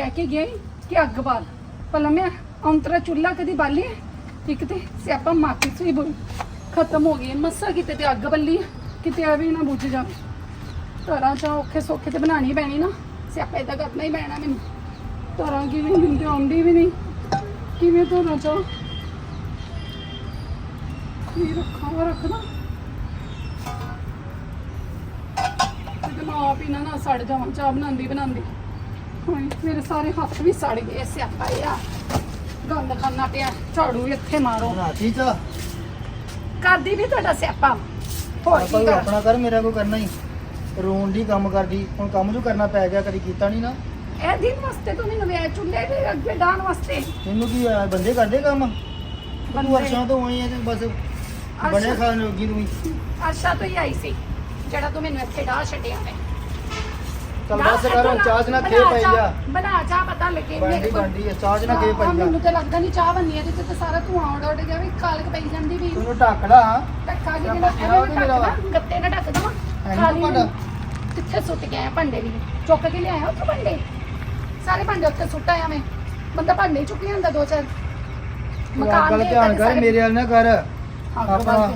ਕਹਿ ਕੇ ਗਈ ਕਿ ਅੱਗ ਬਾਲ। ਭਲਾ ਮੈਂ ਅੰਤਰਾ ਚੁੱਲਾ ਕਦੀ ਬਾਲੀ ਇੱਕ ਤੇ ਸਿਆਪਾ ਮਾਕੀ ਸੂਈ ਬੋਲ। ਖਤਮ ਹੋ ਗਈ ਮੱਸਾ ਕਿਤੇ ਤੇ ਅੱਗ ਬੱਲੀ ਕਿਤੇ ਆ ਵੀ ਨਾ ਬੁੱਝ ਜਾਵੇ। ਘਰਾਂ ਚ ਔਖੇ ਸੌਖੇ ਤੇ ਬਣਾਣੀ ਪੈਣੀ ਨਾ। ਸਿਆਪਾ ਏਦਾਂ ਕਰਨਾ ਹੀ ਪੈਣਾ ਮੈਨੂੰ। ਤਰਾਂ ਕਿਵੇਂ ਮੈਨੂੰ ਤੇ ਆਉਂਦੀ ਵੀ ਨਹੀਂ। ਕਿਵੇਂ ਧਰਾਂ ਚਾ ਕੀ ਰੱਖਾਂ ਉਹ ਰੱਖਦਾ। ਤੇ ਮੈਂ ਆਪ ਹੀ ਨਾ ਸੜ ਜਾਵਾਂ, ਚਾਹ ਬਣਾਉਂਦੀ ਬਣਾਉਂਦੀ। ਹਾਏ ਮੇਰੇ ਸਾਰੇ ਹੱਥ ਵੀ ਸੜ ਗਏ ਸਿਆਪਾ ਆ। ਗੰਦ ਖਾਨਾ ਪਿਆ ਝਾੜੂ ਇੱਥੇ ਮਾਰੋ। ਰਾਤੀ ਚ? ਕਰਦੀ ਵੀ ਤੁਹਾਡਾ ਸਿਆਪਾ। ਹੋਰ ਆਪਾਂ ਕੀ ਵੀ ਕਰ? ਆਪਣਾ ਕਰ ਮੇਰਾ ਕੋ ਕਰਨਾ ਹੀ। ਰੋਣ ਦੀ ਕੰਮ ਕਰਦੀ ਹੁਣ ਕੰਮ ਜੋ ਕਰਨਾ ਪੈ ਗਿਆ ਕਦੀ ਕੀਤਾ ਨਹੀਂ ਨਾ। ਇਹ ਦਿਨ ਵਾਸਤੇ ਤੂੰ ਮੈਨੂੰ ਵਿਆਹ ਚੁੱਲੇ ਦੇ ਅੱਗੇ ਡਾਣ ਵਾਸਤੇ। ਤੈਨੂੰ ਕੀ ਆ, ਬੰਦੇ ਕਰਦੇ ਕੰਮ? ਤੂੰ ਬੰਦੇ। ਵਰਸ਼ਾਂ ਤੋਂ ਆਈ ਐ ਤੇ ਬਸ ਬਣੇ ਖਾਣ ਲੱਗੀ ਤੂੰ। ਆਸ਼ਾ ਤੋਂ ਹੀ ਆਈ ਸੀ ਜਿਹੜਾ ਤੂੰ ਮੈਨੂੰ ਇੱਥੇ ਡਾਹ ਛੱਡਿਆ ਮੈਂ। ਚੱਲ ਬਸ ਕਰ ਹੁਣ ਚਾਹ ਚ ਨਾ ਖੇ ਬਣਾ ਪਈ ਚਾਹ, ਜਾ। ਬਣਾ ਚਾਹ ਪਤਾ ਲੱਗੇ ਬਣਦੀ ਕੋਲ- ਬਣਦੀ ਐ ਚਾਹ ਚ ਨਾ ਖੇ ਹਾਂ, ਪਈ ਜਾ। ਮੈਨੂੰ ਤੇ ਲੱਗਦਾ ਨਹੀਂ ਚਾਹ ਬੰਨੀ ਹੈ ਤੇ ਤੇ ਸਾਰਾ ਧੂਆਂ ਉੱਡ ਉੱਡ ਗਿਆ ਵੀ ਕਾਲਕ ਪਈ ਜਾਂਦੀ ਵੀ। ਤੈਨੂੰ ਢੱਕ ਲਾ। ਟੱਕਾ ਜੀ ਜਾਂ ਜਿਹੜਾ ਪੱਖਾ ਐਵੇਂ ਉਹਦੇ ਮੇਰਾ ਵਾ। ਢੱਕਦਾ ਗੱਤੇ ਨਾਲ ਢੱਕ ਦਵਾਂ। ਹੈ ਨੀ ਖਾਲੀ ਭਾਂਡਾ? ਕਿੱਥੇ ਸੁੱਟ ਕੇ ਆਇਆ ਭਾਂਡੇ ਵੀ? ਚੁੱਕ ਕੇ ਲਿਆਇਆ ਉੱਥੇ ਭਾਂਡੇ? ਸਾਰੇ ਭਾਂਡੇ ਉੱਥੇ ਸੁੱਟ ਆਇਆ ਮੈਂ। ਬੰਦਾ ਭਾਂਡੇ ਚੁੱਕ ਲਿਆਂਦਾ ਦੋ ਚਾਰ। ਤੂੰ ਗੱਲ ਦੇ ਧਿਆਨ ਇੱਦਾਂ ਕਰ ਸਾਰੇ- ਮੇਰੇ ਵੱਲ ਨਾ ਕਰ। ਹਾਂ, ਗੱਲ ਆਪਣਾ- ਧਿਆਨ।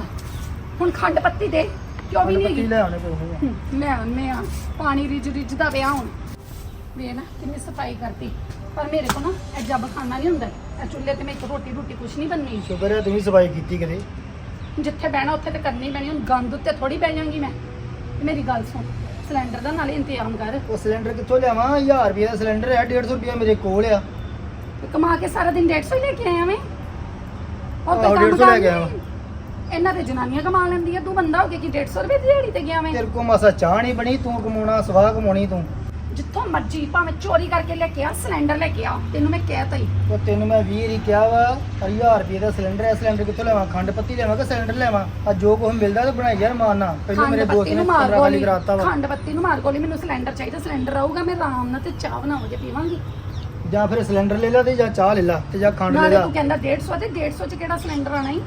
ਹੁਣ ਖੰਡ ਪੱਤੀ ਦੇ। ਕਿਉਂ ਵੀ ਨਹੀਂ ਲੈ ਆਉਣੇ ਹੂੰ, ਲੈ ਆਉਂਦੇ ਆ। ਪਾਣੀ ਰਿਜ ਰਿਜ ਦਾ ਵਿਆਹ ਹੁਣ। ਵੇ ਨਾ ਕਿੰਨੀ ਸਫ਼ਾਈ ਕਰਤੀ। ਪਰ ਮੇਰੇ ਕੋ ਨਾ ਇਹ ਜੱਬ ਖਾਣਾ ਨਹੀਂ ਹੁੰਦਾ। ਇਹ ਚੁੱਲ੍ਹੇ ਤੇ ਮੈਂ ਇੱਕ ਰੋਟੀ ਰੋਟੀ ਕੁਛ ਨਹੀਂ ਬਣਨੀ। ਸ਼ੁਕਰ ਹੈ ਤੂੰ ਵੀ ਸਫ਼ਾਈ ਕੀਤੀ ਕਦੇ। ਜਿੱਥੇ ਬਹਿਣਾ ਉੱਥੇ ਤੇ ਕਰਨੀ ਪੈਣੀ। ਹੁਣ ਗੰਦ ਉੱਤੇ ਥੋੜੀ ਬਹਿ ਜਾਵਾਂਗੀ ਮੈਂ। ਮੇਰੀ ਗੱਲ ਸੁਣ ਸਿਲੰਡਰ ਦਾ ਨਾਲੇ ਇੰਤਜ਼ਾਮ ਕਰ। ਉਹ ਸਿਲੰਡਰ ਕਿੱਥੋਂ ਲਿਆਵਾਂ? 1000 ਰੁਪਏ ਦਾ ਸਿਲੰਡਰ ਹੈ 150 ਰੁਪਏ ਮੇਰੇ ਕੋਲ ਆ। ਤੇ ਕਮਾ ਕੇ ਸਾਰਾ ਦਿਨ 150 ਲੈ ਕੇ ਆਇਆ ਮੈਂ ਆਹੋ, ਕੋਈ ਕੰਮ 150 ਲੈ ਕੇ ਆਇਆ ਨਹੀਂ। ਇਹਨਾਂ ਤੇ ਜਨਾਨੀਆਂ ਕਮਾ ਲੈਂਦੀ ਆ ਤੂੰ ਬੰਦਾ ਹੋ ਕੇ ਕੀ 150 ਰੁਪਏ ਦੀ ਦਿਹਾੜੀ ਤੇ ਗਿਆ ਮੈਂ ਤੇਰੇ ਕੋ ਮਾਸਾ ਚਾਹ ਨਹੀਂ ਬਣੀ ਤੂੰ ਕਮਾਉਣਾ ਸਵਾਹ ਕਮਾਉਣੀ ਤੂੰ। ਜਿੱਥੋਂ ਮਰਜ਼ੀ ਭਾਵੇਂ ਚੋਰੀ ਕਰਕੇ ਲੈ ਕੇ ਆ ਸਿਲੰਡਰ ਲੈ ਕੇ ਆ ਤੈਨੂੰ ਮੈਂ ਕਹਿਤਾ ਹੀ। ਉਹ ਤੈਨੂੰ ਮੈਂ 20 ਹੀ ਕਿਹਾ ਵਾ 1000 ਰੁਪਏ ਦਾ ਸਿਲੰਡਰ ਹੈ ਸਿਲੰਡਰ ਕਿੱਥੋਂ ਲੈਵਾਂ ਖੰਡ ਪੱਤੀ ਲੈਵਾਂ ਕਿ ਸਿਲੰਡਰ ਲੈਵਾਂ ਆ ਜੋ ਕੁਝ ਮਿਲਦਾ ਤਾਂ ਬਣਾਈ ਯਾਰ ਮਾਰਨਾ ਪਹਿਲਾਂ ਮੇਰੇ ਖੰਡ ਦੋਸਤ ਪੱਤੀ ਨੇ ਨੂੰ ਮਾਰ ਗੋਲੀ ਕਰਾਤਾ ਵਾ। ਖੰਡ ਪੱਤੀ ਨੂੰ ਮਾਰ ਗੋਲੀ ਮੈਨੂੰ ਸਿਲੰਡਰ ਚਾਹੀਦਾ ਸਿਲੰਡਰ ਆਊਗਾ ਮੈਂ ਆਰਾਮ ਨਾਲ ਤੇ ਚਾਹ ਬਣਾ ਕੇ ਪੀਵਾਂਗੀ। ਜਾਂ ਫਿਰ ਸਿਲੰਡਰ ਲੈ ਲਾ ਤੇ ਜਾਂ ਚਾਹ ਲੈ ਲਾ ਤੇ ਜਾਂ ਖੰਡ ਲੈ ਨਾਲੇ ਲਾ। ਤੂੰ ਕਹਿੰਦਾ 150 ਤੇ 150 ਚ ਕਿਹੜਾ ਸਿਲੰਡਰ ਆਣਾ ਹੀ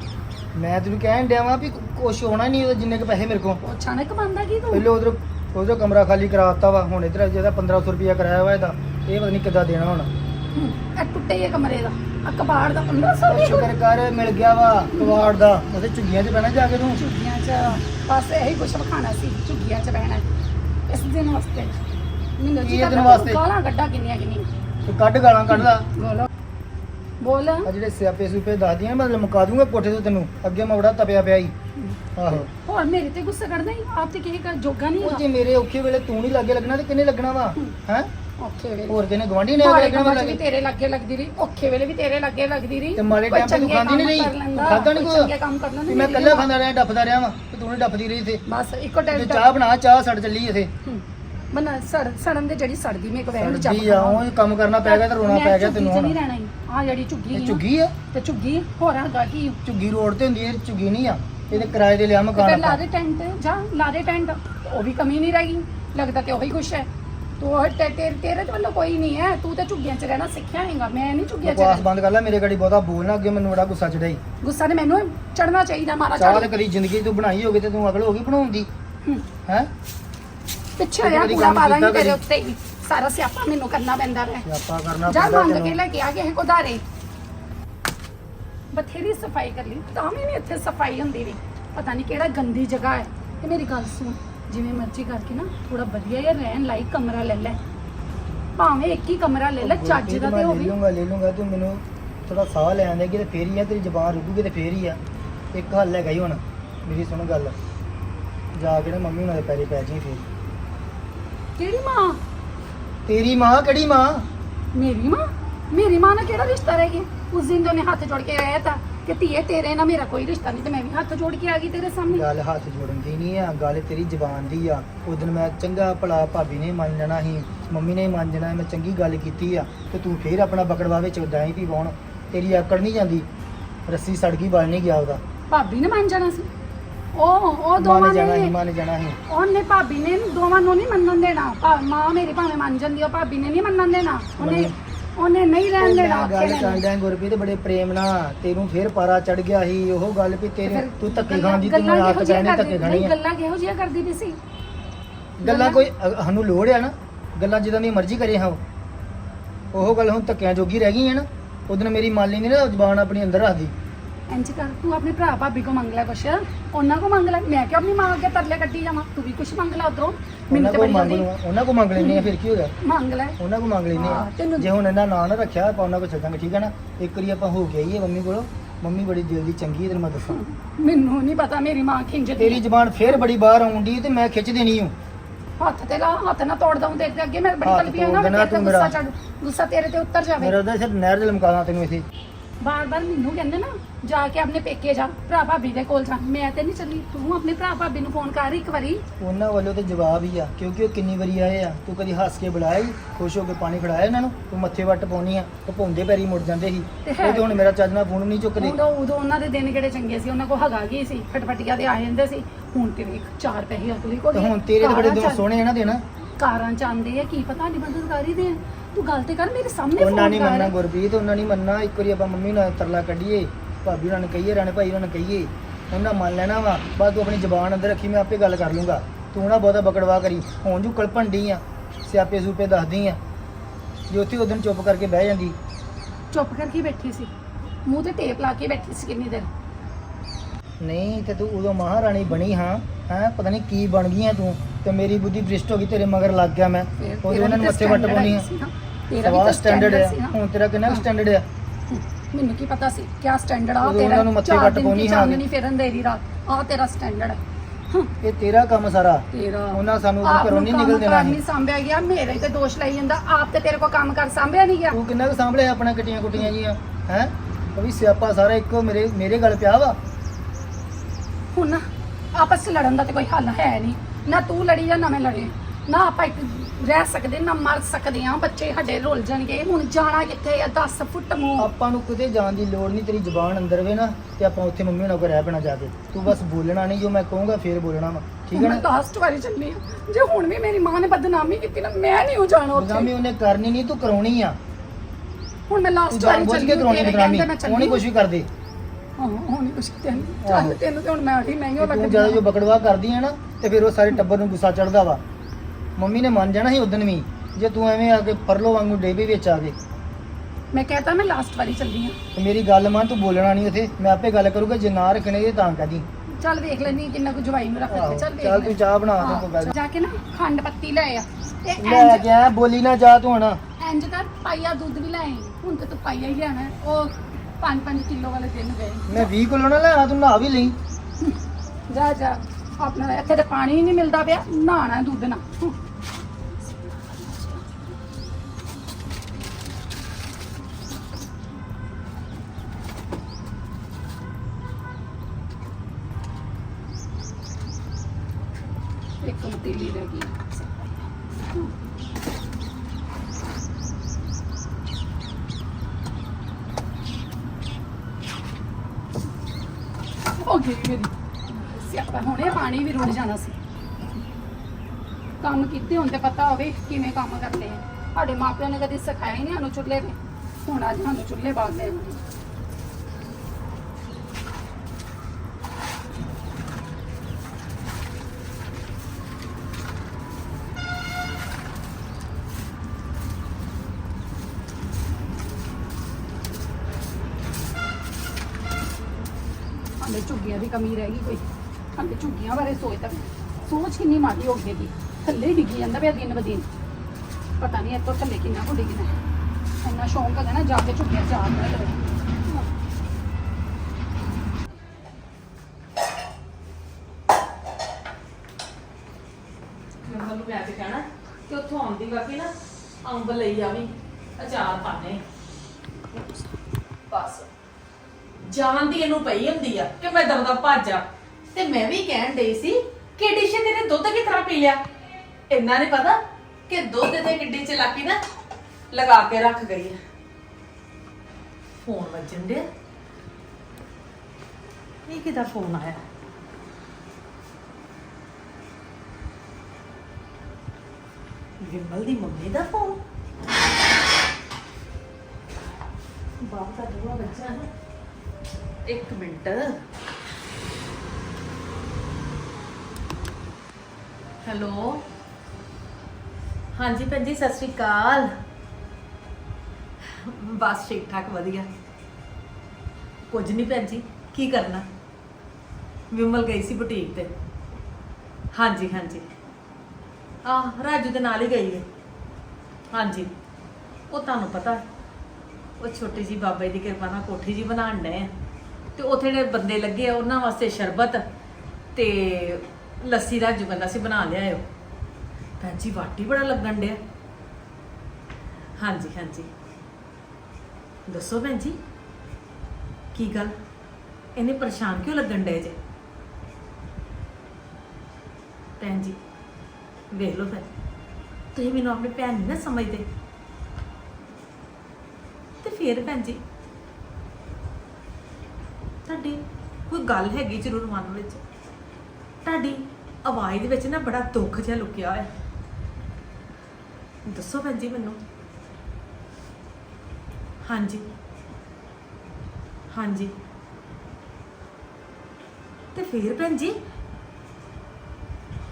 ਮੈਂ ਤੈਨੂੰ ਕਹਿਣ ਡਿਆ ਵਾਂ ਵੀ ਕੁਛ ਹੋਣਾ ਨਹੀਂ ਉਹਦੇ ਜਿੰਨੇ ਕ ਪੈਸੇ ਮੇਰੇ ਕੋਲ। ਉਹ ਅਚਾਨਕ ਬੰਦਾ ਕੀ ਤੂੰ? ਪਹਿਲੇ ਉਧਰ ਉਧਰ ਕਮਰਾ ਖਾਲੀ ਕਰਾਤਾ ਵਾ ਹੁਣ ਇਧਰ ਜਿਹਦਾ 1500 ਰੁਪਇਆ ਕਿਰਾਇਆ ਵਾ ਇਹਦਾ ਇਹ ਪਤਾ ਨਹੀਂ ਕਿੱਦਾਂ ਦੇਣਾ ਹੁਣ। ਹੂੰ, ਇਹ ਟੁੱਟੇ ਹੀ ਕਮਰੇ ਦਾ ਆ ਕਬਾੜ ਦਾ 1500 ਉਹ ਸ਼ੁਕਰ ਕਰ ਮਿਲ ਗਿਆ ਵਾ ਕਵਾੜ ਦਾ। ਉਹਦੇ ਝੁੱਗੀਆਂ 'ਚ ਪੈਣਾ ਜਾ ਕੇ ਤੂੰ। ਝੁੱਗੀਆਂ ਚ ਬਸ ਇਹੀ ਕੁਛ ਵਿਖਾਣਾ ਸੀ ਝੁੱਗੀਆਂ ਚ ਬਹਿਣਾ। ਇਸ ਦਿਨ ਵਾਸਤੇ ਮੈਨੂੰ ਜੀ ਕੀ ਦਿਨ ਕਰਦਾ ਵਾਸਤੇ? ਕਾਲਾਂ ਗੱਡਾ ਕਿੰਨੀਆਂ ਕਿੰਨੀਆਂ ਤੇ ਕੱਢ ਗਾਲਾਂ ਕੱਢ ਲਾ ਬੋਲੋ। ਬੋਲ। ਆ ਜਿਹੜੇ ਸਿਆਪੇ ਸੂਪੇ ਦੱਸਦੀਆਂ ਮੈਂ ਮੁਕਾ ਦੂੰਗਾ ਕੋਠੇ ਤੋਂ ਤੈਨੂੰ। ਅੱਗੇ ਮੈਂ ਬੜਾ ਤਪਿਆ ਪਿਆ ਹੀ ਆਹੋ। ਹੋਰ ਮੇਰੇ ਤੇ ਗੁੱਸਾ ਕਰਦਾ ਹੀ ਆਪ ਤੇ ਕਿਸੇ ਦਾ ਜੋਗਾ ਨਹੀਂ ਉਹ ਹੈਗਾ। ਜੇ ਮੇਰੇ ਔਖੇ ਵੇਲੇ ਤੂੰ ਨਹੀਂ ਲੱਗੇ ਲੱਗਣਾ ਤੇ ਕਿੰਨੇ ਲੱਗਣਾ ਵਾ? ਹੈ। ਔਖੇ ਵੇਲੇ। ਹੋਰ ਕਿਨੇ ਗਵਾਂਢੀ ਨੇ ਮਾੜੇ ਲੱਗਣਾ ਕੰਮਾਂ 'ਚ ਲੱਗੇ? ਵੀ ਤੇਰੇ ਲੱਗੇ ਲੱਗਦੀ ਰਹੀ ਔਖੇ ਵੇਲੇ ਵੀ ਤੇਰੇ ਲੱਗੇ ਲੱਗਦੀ ਰਹੀ। ਤੇ ਮਾੜੇ ਕੋਈ ਟਾਈਮ ਤੇ ਤੂੰ ਚੰਗੇ ਖਾਂਦੀ ਨਹੀਂ ਕੰਮ ਰਹੀ? ਕਰ ਲੈਂਦਾ, ਤੂੰ ਖਾਦਾ ਨਹੀਂ ਕੋਈ ਕੋਈ? ਚੰਗੇ ਕੰਮ ਕਰ ਲੈਂਦਾ ਮੈਂ ਮੇਰੀ ਖਾਂਦਾ ਰਿਹਾ ਡੱਫਦਾ ਰਿਹਾ ਵਾ ਤੇ ਤੂੰ ਨਹੀਂ ਡੱਫਦੀ ਰਹੀ ਇੱਥੇ। ਬਸ ਇੱਕੋ ਤੇ ਟਾਈਮ ਚਾਹ ਬਣਾ ਚਾਹ ਸੜ ਚੱਲੀ ਇਥੇ। ਬਣਾ ਸੜ ਸੜਨ ਦੇ ਜਿਹੜੀ ਸੜਦੀ ਮੈਂ ਇੱਕ ਵੈਣ ਚੱਪ ਸੜਦੀ ਆ ਉਹ ਕੰਮ ਕਰਨਾ ਪੈ ਗਿਆ ਤੇ ਰੋਣਾ ਪੈ ਗਿਆ ਤੈਨੂੰ ਹੁਣ ਨਹੀਂ ਰਹਿਣਾ ਆ ਜਿਹੜੀ ਝੁੱਗੀ ਇਹ ਆ, ਝੁੱਗੀ ਆ? ਤੇ ਝੁੱਗੀ ਹੋਰ ਹਗਾ ਕੀ ਝੁੱਗੀ ਰੋਡ ਤੇ ਹੁੰਦੀ ਹੈ ਇਹ ਝੁੱਗੀ ਨਹੀਂ ਆ ਇਹਦੇ ਕਿਰਾਏ ਦੇ ਲਿਆ ਤੇ ਮਕਾਨ ਲਾ ਆਪਾਂ। ਦੇ ਟੈਂਟ ਜਾ ਲਾ ਦੇ ਟੈਂਟ ਉਹ ਵੀ ਕਮੀ ਨਹੀਂ ਰਹੀ ਲੱਗਦਾ ਤੇ ਉਹੀ ਕੁਛ ਹੈ। ਤੂੰ ਉਹ ਤੇ- ਤੇ- ਤੇਰੇ ਤੇ ਵੱਲੋਂ ਕੋਈ ਨਹੀਂ ਹੈ। ਤੂੰ ਤੇ ਝੁੱਗੀਆਂ 'ਚ ਰਹਿਣਾ ਸਿੱਖਿਆ ਹੈਗਾ। ਮੈਂ ਨਹੀਂ ਝੁੱਗੀਆਂ 'ਚ ਬਕਵਾਸ ਰਹਿਣਾ ਬੰਦ ਕਰ ਲੈ ਮੇਰੇ ਗਾੜੀ ਬਹੁਤਾ ਬੋਲਣਾ ਅੱਗੇ ਮੈਨੂੰ ਬੜਾ ਗੁੱਸਾ ਚੜਾਈ ਗੁੱਸਾ ਤੇ ਮੈਨੂੰ ਚੜਨਾ ਚਾਹੀਦਾ ਮਾਰਾ ਚਾਹ ਤੇ ਕਦੀ ਜ਼ਿੰਦਗੀ ਤੂੰ ਬਣਾਈ ਹੋਗੇ ਤੇ ਤੂੰ ਅਗਲ ਹੋ ਗਈ ਬਣਾਉਣ ਦੀ। ਹੈ। ਪਿੱਛੇ ਕਦੀ ਆ ਕਦੀ ਪੂਰਾ ਕੰਮ ਕੀਤਾ ਤੇਰੇ ਕਦੀ। ਉੱਤੇ ਹੀ। ਸਾਰਾ ਸਿਆਪਾ ਮੈਨੂੰ ਕਰਨਾ ਪੈਂਦਾ ਰਹਿ ਸਿਆਪਾ ਕਰਨਾ ਜਾ ਪੈਂਦਾ ਮੰਗ ਕੇ। ਲੈ ਕੇ ਆ ਕਿਸੇ ਕੋ ਧਾਰੇ ਬਥੇਰੀ ਸਫ਼ਾਈ ਕਰ ਲਈ ਤਾਂ ਵੀ ਨਹੀਂ ਇੱਥੇ ਸਫ਼ਾਈ ਹੁੰਦੀ ਵੀ। ਪਤਾ ਨਹੀਂ ਕਿਹੜਾ ਗੰਦੀ ਜਗ੍ਹਾ ਹੈ। ਤੇ ਮੇਰੀ ਗੱਲ ਸੁਣ ਜਿਵੇਂ ਮਰਜ਼ੀ ਕਰਕੇ ਨਾ ਥੋੜਾ ਵਧੀਆ ਜਿਹਾ ਰਹਿਣ ਲਾਇਕ ਕਮਰਾ ਲੈ ਲੈ। ਭਾਵੇਂ ਇੱਕ ਹੀ ਕਮਰਾ ਲੈ ਲੈ ਚੱਜ ਦਾ ਤੇ ਲੈ ਹੋਵੇ। ਲੂੰਗਾ ਲੈ ਲੂੰਗਾ ਤੂੰ ਮੈਨੂੰ ਥੋੜਾ ਸਾਹ ਲੈਣ ਦੇ ਕਿ ਤੇ ਫੇਰ ਹੀ ਆ ਤੇਰੀ ਜ਼ਬਾਨ ਰੁਕੂਗੀ ਤੇ ਫੇਰ ਹੀ ਆ। ਇੱਕ ਹੱਲ ਹੈਗਾ ਹੀ ਹੁਣ ਮੇਰੀ ਸੁਣ ਗੱਲ। ਜਾ ਕੇ ਨਾ ਮੰਮੀ ਉਹਨਾਂ ਦੇ ਪੈਰੀ ਪੈ ਜੀ ਫੇਰ। ਕਿਹੜੀ ਮਾਂ? ਤੇਰੀ ਮਾਂ ਕਿਹੜੀ ਮਾਂ? ਮੇਰੀ ਮਾਂ? ਮੇਰੀ ਮਾਂ ਨਾਲ ਕਿਹੜਾ ਰਿਸ਼ਤਾ ਰਹਿ ਗਿਆ? ਉਸ ਦਿਨ ਤੋਂ ਨੇ ਹੱਥ ਜੋੜ ਕੇ ਆਇਆ ਤਾਂ ਕਿ ਧੀਏ ਤੇਰੇ ਨਾਲ ਮੇਰਾ ਕੋਈ ਰਿਸ਼ਤਾ ਨਹੀਂ ਤੇ ਮੈਂ ਵੀ ਹੱਥ ਜੋੜ ਕੇ ਆ ਗਈ ਤੇਰੇ ਸਾਹਮਣੇ। ਗੱਲ ਹੱਥ ਜੋੜਨ ਦੀ ਨਹੀਂ ਆ ਗੱਲ ਤੇਰੀ ਜ਼ਬਾਨ ਦੀ ਆ। ਉਸ ਦਿਨ ਮੈਂ ਚੰਗਾ ਭਲਾ ਭਾਬੀ ਨੇ ਮੰਨ ਜਾਣਾ ਸੀ ਮੰਮੀ ਨੇ ਮੰਨ ਜਾਣਾ ਮੈਂ ਚੰਗੀ ਗੱਲ ਕੀਤੀ ਆ ਤੇ ਤੂੰ ਫੇਰ ਆਪਣਾ ਬਕੜਵਾ ਵਿੱਚ ਦਾਈ ਵੀ ਪਾਉਣ ਤੇਰੀ ਆਕੜ ਨਹੀਂ ਜਾਂਦੀ ਰੱਸੀ ਸੜ ਗਈ ਬਲ ਨਹੀਂ ਗਿਆ ਉਹਦਾ। ਭਾਬੀ ਨੇ ਮੰਨ ਜਾਣਾ ਸੀ। ਉਹ ਉਹ ਦੋਵਾਂ ਮੰਨ ਜਾਣਾ ਸੀ ਨੇ ਮੰਨ ਜਾਣਾ ਸੀ। ਉਹਨੇ ਭਾਬੀ ਨੇ ਦੋਵਾਂ ਨੂੰ ਨਹੀਂ ਮੰਨਣ ਦੇਣਾ। ਭਾ- ਮਾਂ ਮੇਰੀ ਭਾਵੇਂ ਮੰਨ ਜਾਂਦੀ ਆ ਭਾਬੀ ਨੇ ਨਹੀਂ ਮੰਨਣ ਦੇਣਾ। ਉਹਨੇ ਮੰਨ- ਉਹਨੇ ਨਹੀਂ ਰਹਿਣ ਦੇਣਾ ਮੈਂ ਉੱਥੇ ਗੱਲ ਰਹਿਣਾ। ਕਰਦਿਆਂ ਗੁਰਪ੍ਰੀਤ ਬੜੇ ਪ੍ਰੇਮ ਨਾਲ। ਤੈਨੂੰ ਫੇਰ ਪਾਰਾ ਚੜ ਗਿਆ ਸੀ। ਉਹ ਗੱਲ ਵੀ ਤੇਰੇ ਫਿਰ ਤੂੰ ਧੱਕੇ ਗੱਲਾਂ- ਖਾਣ ਦੀ ਤੈਨੂੰ ਗੱਲਾਂ ਆਦਤ ਕਿਹੋ ਜਿਹੀਆਂ ਪੈਣੀ ਕਰਦੀ- ਧੱਕੇ ਖਾਣੀ ਨਹੀਂ, ਆ ਗੱਲਾਂ ਕਿਹੋ ਜਿਹੀਆਂ ਕਰਦੀ ਵੀ ਸੀ? ਗੱਲਾਂ ਕੋਈ ਅ- ਸਾਨੂੰ ਲੋੜ ਆ ਨਾ। ਗੱਲਾਂ ਜਿੱਦਾਂ ਦੀ ਮਰਜ਼ੀ ਕਰੇ ਹਾਂ ਉਹ। ਗੱਲ ਹੁਣ ਧੱਕਿਆਂ ਜੋਗੀ ਰਹਿ ਗਈ ਹੈ ਨਾ। ਉਦੋਂ ਮੇਰੀ ਮਾਲੀ ਨੇ ਨਾ ਜ਼ਬਾਨ ਆਪਣੀ ਅੰਦਰ ਰੱਖਦੀ ਇੰਜ ਕਰ ਤੂੰ ਆਪਣੇ ਭਰਾ ਭਾਬੀ ਕੋ ਮੰਗ ਲੈ ਕੁਛ। ਉਹਨਾਂ ਕੋ ਮੰਗ ਲੈ। ਮੈਂ ਕਿਉਂ ਆਪਣੀ ਮਾਂ ਅੱਗੇ ਤਰਲੇ ਕੱਢੀ ਜਾਵਾਂ? ਤੂੰ ਵੀ ਕੁਛ ਮੰਗ ਲੈ ਉਧਰੋਂ। ਉਹਨਾਂ ਤੇ ਕੋਲ ਬੜੀ ਮੰਗ ਜਲਦੀ ਲਵਾਂ। ਉਹਨਾਂ ਕੋਲ ਮੰਗ ਲੈਨੇ ਆ ਫਿਰ ਕੀ ਹੋ ਗਿਆ? ਮੰਗ ਲੈ। ਉਹਨਾਂ ਕੋਲ ਮੰਗ ਲੈਨੇ ਆ। ਹਾਂ, ਤੈਨੂੰ- ਜੇ ਹੁਣ ਇਹਨਾਂ ਨਾਂ ਨਾ ਰੱਖਿਆ ਆਪਾਂ ਉਹਨਾਂ ਕੋਲ ਚੱਲਾਂਗੇ ਠੀਕ ਹੈ ਨਾ? ਇੱਕ ਵਾਰੀ ਆਪਾਂ ਹੋ ਕੇ ਆਈਏ ਮੰਮੀ ਕੋਲੋਂ। ਮੰਮੀ ਬੜੀ ਦਿਲ ਦੀ ਚੰਗੀ ਹੈ ਤੈਨੂੰ ਮੈਂ ਦੱਸਾਂ। ਮੈਨੂੰ ਨਹੀਂ ਪਤਾ ਮੇਰੀ ਮਾਂ ਖਿੰਜ ਤੇਰੀ ਜ਼ਬਾਨ ਫੇਰ ਬੜੀ ਬਾਹਰ ਆਉਂਦੀ ਤੇ ਮੈਂ ਖਿੱਚ ਦੇਣੀ ਹੂੰ ਹੱਥ ਤੇ ਲਾ ਹੱਥ ਨਾ ਤੋੜ ਦਊਂ ਦੇਖ ਅੱਗੇ ਮੇਰੇ ਬੜੀ ਹੱਥ ਕਲਪੀ ਨਾ ਤੋੜ ਦੇਣਾ ਤੇ ਗੁੱਸਾ ਮੇਰਾ। ਚੜ ਗੁੱਸਾ ਤੇਰੇ ਤੇ ਉੱਤਰ ਜਾਵੇ। ਮੇਰਾ ਉਹਦਾ ਸਿਰ ਨਹਿਰ ਦੇ ਲਮਕਾਣਾ ਤੈਨੂੰ ਇੱਥੇ ਬਾਰ ਬਾਰ ਮੈਨੂੰ ਕਹਿੰਦੇ ਨਾ ਜਾ ਕੇ ਆਪਣੇ ਪੇਕੇ ਜਾ ਭਰਾ ਭਾਬੀ ਦੇ ਕੋਲ ਜਾ। ਮੈਂ ਤੇ ਨਹੀਂ ਚੱਲੀ ਤੂੰ ਆਪਣੇ ਭਰਾ ਭਾਬੀ ਨੂੰ ਫੋਨ ਕਰ ਇੱਕ ਵਾਰੀ। ਉਹਨਾਂ ਵੱਲੋਂ ਤੇ ਜਵਾਬ ਹੀ ਆ ਕਿਉਂਕਿ ਉਹ ਕਿੰਨੀ ਵਾਰੀ ਆਏ ਆ। ਤੂੰ ਕਦੀ ਹੱਸ ਕੇ ਬੁਲਾਇਆ ਹੀ ਖੁਸ਼ ਹੋ ਕੇ ਪਾਣੀ ਫੜਾਇਆ ਇਹਨਾਂ ਨੂੰ? ਤੂੰ ਮੱਥੇ ਵੱਟ ਪਾਉਣੀ ਆ ਉਹ ਭੌਂਦੇ ਪੈਰੀ ਮੁੜ ਜਾਂਦੇ ਸੀ। ਤੇ ਹੈ। ਉਹ ਤੇ ਹੁਣ ਮੇਰਾ ਚੱਜ ਨਾਲ ਫੋਨ ਨਹੀਂ ਚੁੱਕਦੇ। ਉਦੋਂ ਉਦੋਂ ਉਹਨਾਂ ਦੇ ਦਿਨ ਕਿਹੜੇ ਚੰਗੇ ਸੀ? ਉਹਨਾਂ ਕੋ ਹਗਾ ਗਈ ਸੀ? ਫਟਫਟੀਆਂ ਦੇ ਆ ਜਾਂਦੇ ਸੀ। ਹੁਣ ਤੇ ਵੇਖ ਚਾਰ ਪੈਸੇ ਅਗਲੀ ਕੋਲ ਤੇ ਹੁਣ ਤੇਰੇ ਤੇ ਬੜੇ ਦਿਨ ਸੋਹਣੇ ਆ ਨਾ ਦੇਣਾ। ਕਾਰਾਂ ਚ ਆਂਦੇ ਆ ਕੀ ਪਤਾ ਸਾਡੀ ਮਦਦਕਾਰੀ ਦੇ ਤੂੰ ਗੱਲ ਤੇ ਕਰ ਮੇਰੇ ਸਾਹਮਣੇ ਉਹਨਾਂ ਨਹੀਂ ਮੰਨਣਾ ਗੁਰਪ੍ਰੀਤ ਉਹਨਾਂ ਨਹੀਂ ਮੰਨਣਾ। ਇੱਕ ਵਾਰੀ ਆਪਾਂ ਮੰਮੀ ਨਾਲ ਤਰਲਾ ਕੱਢੀਏ। ਭਾਬੀ ਉਹਨਾਂ ਨੂੰ ਕਹੀਏ ਰਾਣੇ ਭਾਈ ਉਹਨਾਂ ਨੂੰ ਕਹੀਏ। ਉਹਨਾਂ ਮੰਨ ਲੈਣਾ ਵਾ। ਬਾਅਦ ਤੂੰ ਆਪਣੀ ਜ਼ਬਾਨ ਅੰਦਰ ਰੱਖੀ ਮੈਂ ਆਪੇ ਗੱਲ ਕਰ ਲੂੰਗਾ। ਤੂੰ ਨਾ ਬਹੁਤਾ ਬਕੜਵਾ ਕਰੀ। ਹੁਣ ਜੂ ਕਲਪਣ ਡਈ ਆ। ਸਿਆਪੇ ਸੂਪੇ ਦੱਸਦੀ ਆ। ਜੇ ਉੱਥੇ ਉਦੋਂ ਚੁੱਪ ਕਰਕੇ ਬਹਿ ਜਾਂਦੀ। ਚੁੱਪ ਕਰਕੇ ਬੈਠੀ ਸੀ। ਮੂੰਹ ਤੇ ਟੇਪ ਲਾ ਕੇ ਬੈਠੀ ਸੀ ਕਿੰਨੀ ਦੇਰ। ਨਹੀਂ ਤੇ ਤੂੰ ਉਦੋਂ ਮਹਾਰਾਣੀ ਬਣੀ ਹਾਂ ਹੈ? ਪਤਾ ਨਹੀਂ ਕੀ ਬਣ ਗਈ ਆ ਤੂੰ ਤੇ ਮੇਰੀ ਬੁੱਧੀ ਭ੍ਰਿਸ਼ਟ ਹੋ ਗਈ ਤੇਰੇ ਮਗਰ ਲੱਗ ਗਿਆ ਮੈਂ। ਫਿਰ ਉਹਦੇ ਤੇਰਾ ਉਹਨਾਂ ਨੂੰ ਵੀ ਮੱਥੇ ਵੱਟ standard ਪਾਉਣੀ ਆ। ਸੀ ਨਾ। ਤੇਰਾ ਵੀ ਸਵਾ ਤਾਂ ਸਟੈਂਡਰਡ standard ਸੀ ਨਾ। ਹੁਣ ਤੇਰਾ ਕਿੰਨਾ ਸਟੈਂਡਰਡ ਆ? ਮੈਨੂੰ ਕੀ ਪਤਾ ਸੀ ਕਿਆ ਸਟੈਂਡਰਡ ਆ ਉਦੋਂ ਤੇਰਾ ਉਹਨਾਂ ਨੂੰ ਮੱਥੇ ਚਾਰ ਵੱਟ ਦਿਨ ਪਾਉਣੀ ਦੀ ਹਾਂ। ਚਾਂਦਨੀ ਫਿਰਨ ਦੇ ਦੀ ਰਾਤ। ਆ ਤੇਰਾ ਸਟੈਂਡਰਡ ਹੈ। ਇਹ ਤੇਰਾ ਕੰਮ ਸਾਰਾ। ਤੇਰਾ। ਉਹਨਾਂ ਸਾਨੂੰ ਉਦੋਂ ਆਪ ਘਰੋਂ ਨੂੰ ਨਹੀਂ ਕੰਮ ਨਿਕਲ ਦੇਣਾ ਕਾਰ ਸੀ ਨਹੀਂ ਸਾਂਭਿਆ ਗਿਆ ਮੇਰੇ ਤੇ ਦੋਸ਼ ਲਾਈ ਜਾਂਦਾ ਆਪ ਤੇ ਤੇਰੇ ਕੋ ਕੰਮ ਕਰ ਸਾਂਭਿਆ ਨਹੀਂ ਗਿਆ। ਤੂੰ ਕਿੰਨਾ ਕੁ ਸਾਂਭਲਿਆ ਆਪਣਾ ਕਟੀਆਂ ਕੁੱਟੀਆਂ ਜੀਆਂ ਹੈ? ਉਹ ਵੀ ਸਿਆਪਾ ਸਾਰਾ ਇੱਕੋ ਮੇਰੇ ਮੇਰੇ ਗੱਲ ਪਿਆ ਵਾ। ਹੁਣ ਨਾ ਆਪਸ ਚ ਲੜਨ ਦਾ ਤੇ ਕੋਈ ਹੱਲ ਹੈ ਨਹੀਂ। ਨਾ ਤੂੰ ਲੜੀ ਜਾਂ ਨਾ ਮੈਂ ਲੜੀ। ਨਾ ਆਪਾਂ ਇੱਕ ਰਹਿ ਸਕਦੇ ਨਾ ਮਰ ਸਕਦੇ ਆ ਬੱਚੇ ਸਾਡੇ ਰੁੱਲ ਜਾਣਗੇ। ਹੁਣ ਜਾਣਾ ਕਿੱਥੇ ਆ? 10 ਫੁੱਟ ਮੂੰਹ। ਆਪਾਂ ਨੂੰ ਕਿਤੇ ਜਾਣ ਦੀ ਲੋੜ ਨਹੀਂ ਤੇਰੀ ਜ਼ੁਬਾਨ ਅੰਦਰ ਵੇ ਨਾ ਤੇ ਆਪਾਂ ਉੱਥੇ ਮੰਮੀ ਨਾਲ ਕੋਲ ਰਹਿ ਪੈਣਾ ਜਾ ਕੇ। ਤੂੰ ਬਸ ਬੋਲਣਾ ਨਹੀਂ ਜੋ ਮੈਂ ਕਹੂੰਗਾ ਫੇਰ ਬੋਲਣਾ ਵਾ ਠੀਕ ਹੈ ਮੈਂ ਨਾ? ਲਾਸਟ ਵਾਰੀ ਚੱਲੀ ਆ। ਜੇ ਹੁਣ ਵੀ ਮੇਰੀ ਮਾਂ ਨੇ ਬਦਨਾਮੀ ਕੀਤੀ ਨਾ ਮੈਂ ਨਹੀਂ ਉਹ ਜਾਣਾ ਬਦਨਾਮੀ ਉੱਥੇ ਉਹਨੇ ਕਰਨੀ ਨਹੀਂ ਤੂੰ ਕਰਾਉਣੀ ਆ। ਹੁਣ ਮੈਂ ਤੂੰ ਲਾਸਟ ਜਾਣ ਵਾਰੀ ਚੱਲੀ ਕੇ ਕਰਾਉਣੀ ਤੇਰੇ ਬਦਨਾਮੀ। ਕਹਿੰਦੇ ਮੈਂ ਉਹ ਨਹੀਂ ਕੁਝ ਵੀ ਕਰਦੇ। ਹੁਣ ਨਹੀਂ ਕੁਛ ਆਹੋ। ਚੱਲ ਤੈਨੂੰ ਤੇ ਹੁਣ ਮੈਂ ਉਹੀ ਮਹਿੰਗੀ ਤੂੰ ਲੱਗਦੀ ਜਦੋਂ ਜੋ ਬਕੜਵਾ ਕਰਦੀ ਹੈ ਨਾ ਤੇ ਫਿਰ ਉਹ ਸਾਰੇ ਟੱਬਰ ਨੂੰ ਗੁੱਸਾ ਚੜਦਾ ਵਾ। ਮੰਮੀ ਨੇ ਮੰਨ ਜਾਣਾ ਸੀ ਉਦੋਂ ਵੀ ਜੇ ਤੂੰ ਐਵੇਂ ਆ ਕੇ ਪਰਲੋ ਵਾਂਗੂ ਡੇਬੇ ਵਿੱਚ ਆ ਗਏ। ਮੈਂ ਕਹਤਾ ਮੈਂ ਲਾਸਟ ਵਾਰੀ ਚੱਲੀ ਆ। ਤੇ ਮੇਰੀ ਗੱਲ ਮੰਨ ਤੂੰ ਬੋਲਣਾ ਨਹੀਂ ਉਥੇ। ਮੈਂ ਆਪੇ ਗੱਲ ਕਰੂੰਗਾ ਜੇ ਨਾ ਰੱਖਣੇ ਇਹ ਤਾਂ ਕਹਦੀ ਚੱਲ ਵੇਖ ਲੈਣੀ ਕਿੰਨਾ ਕੁ ਜਵਾਈ ਨੂੰ ਰੱਖ ਕੇ। ਚੱਲ ਵੇਖ ਚੱਲ। ਤੂੰ ਚਾਹ ਬਣਾ ਦੇ ਹਾਂ, ਕੋਈ ਗੱਲ ਜਾ। ਕੇ ਨਾ ਖੰਡ ਪੱਤੀ ਲੈ ਆ। ਤੇ ਲੈ ਇੰਜ ਗਿਆ ਬੋਲੀ ਨਾ ਜਾ ਤੂੰ ਹੁਣ। ਇੰਜ ਕਰ ਪਾਈਆ ਦੁੱਧ ਵੀ ਲੈ ਆਈ। ਹੁਣ ਤੇ ਤੂੰ ਪਾਈਆ ਹੀ ਲਿਆਣਾ ਹੈ। ਉਹ 5-5 ਕਿਲੋ ਵਾਲੇ ਦਿਨ ਗਏ। ਮੈਂ 20 ਕਿਲੋ ਨਾ ਲਿਆ ਤੂੰ ਨਹਾ ਵੀ ਲਈ। ਜਾ ਜਾ। ਆਪਣਾ ਇੱਥੇ ਤੇ ਪਾਣੀ ਹੀ ਨਹੀਂ ਮਿਲਦਾ ਪਿਆ ਨਹਾਣਾ ਦੁੱਧ ਨਾਲ। ਕਿਵੇਂ ਕੰਮ ਕਰਦੇ ਆ? ਸਾਡੇ ਮਾਪਿਆਂ ਨੇ ਕਦੀ ਸਿਖਾਇਆ ਹੀ ਨਹੀਂ ਸਾਨੂੰ ਚੁੱਲ੍ਹੇ ਤੇ। ਹੁਣ ਅੱਜ ਸਾਨੂੰ ਚੁੱਲ੍ਹੇ ਬਾਲਦੇ ਆ। ਹਾਲੇ ਝੁੱਗੀਆਂ ਦੀ ਕਮੀ ਰਹਿ ਗਈ ਕੋਈ। ਹਾਲੇ ਝੁੱਗੀਆਂ ਬਾਰੇ ਸੋਚ ਤੱਕ ਸੋਚ ਕਿੰਨੀ ਮਾੜੀ ਹੋ ਗਈ ਦੀ ਥੱਲੇ ਡਿੱਗੀ ਜਾਂਦਾ ਪਿਆ ਦਿਨ ਬ ਦਿਨ। ਪਤਾ ਨਹੀਂ ਇੱਥੋਂ ਥੱਲੇ ਕਿੰਨਾ ਕੁ ਡਿੱਗਣਾ ਇੰਨਾ ਸ਼ੌਂਕ ਹੈਗਾ ਨਾ, ਜਾ ਕੇ ਝੁੱਗੀਆਂ ਚ ਆ ਨੰਬਰ ਨੂੰ ਮੈਂ ਤੇ ਕਹਿਣਾ, ਕਿ ਉੱਥੋਂ ਆਉਂਦੀ ਵਾਕੀ ਨਾ, ਅੰਬ ਲਈ ਆਵੀਂ ਅਚਾਰ ਪਾਣੇ ਬਸ। ਜਾਣ ਦੀ ਇਹਨੂੰ ਪਈ ਹੁੰਦੀ ਆ, ਕਿ ਮੈਂ ਦਮਦਾ ਭਾਜਾ ਤੇ ਮੈਂ ਵੀ ਕਹਿਣ ਡਈ ਸੀ ਕਿ ਡਿਸ਼ੇ ਤੇਰੇ ਦੁੱਧ ਕਿਸ ਤਰ੍ਹਾਂ ਪੀ ਲਿਆ? ਇੰਨਾ ਨਹੀਂ ਪਤਾ ਕਿ ਦੁੱਧ ਦੇ ਕਿੱਡੀ ਚਲਾਕੀ ਨਾ, ਲਗਾ ਕੇ ਰੱਖ ਗਈ ਹੈ ਫੋਨ ਵੱਜਣ ਡਿਆ। ਇਹ ਕਿਹਦਾ ਫੋਨ ਆਇਆ? ਵਿਮਲ ਦੀ ਮੰਮੀ ਦਾ ਫੋਨ। ਬਾਪ ਦਾ ਦੂਆ ਬੱਚਾ ਹੈ। ਇੱਕ ਮਿੰਟ। ਹੈਲੋ? ਹਾਂਜੀ ਭੈਣ ਜੀ, ਸਤਿ ਸ਼੍ਰੀ ਅਕਾਲ। ਬਸ ਠੀਕ ਠਾਕ, ਵਧੀਆ। ਕੁਝ ਨਹੀਂ ਭੈਣ ਜੀ, ਕੀ ਕਰਨਾ? ਵਿਮਲ ਗਈ ਸੀ ਬੁਟੀਕ ਤੇ। ਹਾਂਜੀ ਹਾਂਜੀ। ਆ ਰਾਜੂ ਦੇ ਨਾਲ ਹੀ ਗਈ ਹੈ। ਹਾਂਜੀ। ਉਹ ਤੁਹਾਨੂੰ ਪਤਾ, ਉਹ ਛੋਟੀ ਜੀ ਬਾਬਾ ਜੀ ਦੀ ਕਿਰਪਾ ਨਾਲ ਕੋਠੀ ਜੀ ਬਣਾਉਣ ਡਏ ਆ। ਤੇ ਉੱਥੇ ਜਿਹੜੇ ਬੰਦੇ ਲੱਗੇ ਆ, ਉਹਨਾਂ ਵਾਸਤੇ ਸ਼ਰਬਤ ਤੇ ਲੱਸੀ ਰਾਜੂ ਕਹਿੰਦਾ ਸੀ ਬਣਾ ਲਿਆਇਓ। ਭੈਣ ਜੀ, ਵਾਟੀ ਬੜਾ ਲੱਗਣ ਡਿਆ। ਹਾਂਜੀ ਹਾਂਜੀ। ਦੱਸੋ ਭੈਣ ਜੀ, ਕੀ ਗੱਲ? ਇਹਨੇ ਪਰੇਸ਼ਾਨ ਕਿਉਂ ਲੱਗਣ ਡਏ ਜੇ? ਭੈਣ ਜੀ, ਵੇਖ ਲਓ ਫਿਰ ਤੁਸੀਂ ਮੈਨੂੰ ਆਪਣੀ ਭੈਣ ਨਹੀਂ ਨਾ ਸਮਝਦੇ। ਤੇ ਫਿਰ ਭੈਣ ਜੀ, ਤੁਹਾਡੀ ਕੋਈ ਗੱਲ ਹੈਗੀ ਜ਼ਰੂਰ ਮਨ ਵਿੱਚ? ਤੁਹਾਡੀ ਆਵਾਜ਼ ਦੇ ਵਿੱਚ ਨਾ ਬੜਾ ਦੁੱਖ ਜਿਹਾ ਲੁਕਿਆ ਹੋਇਆ। ਦੱਸੋ ਭੈਣ ਜੀ ਮੈਨੂੰ। ਹਾਂਜੀ। ਹਾਂਜੀ। ਤੇ ਫੇਰ ਭੈਣ ਜੀ?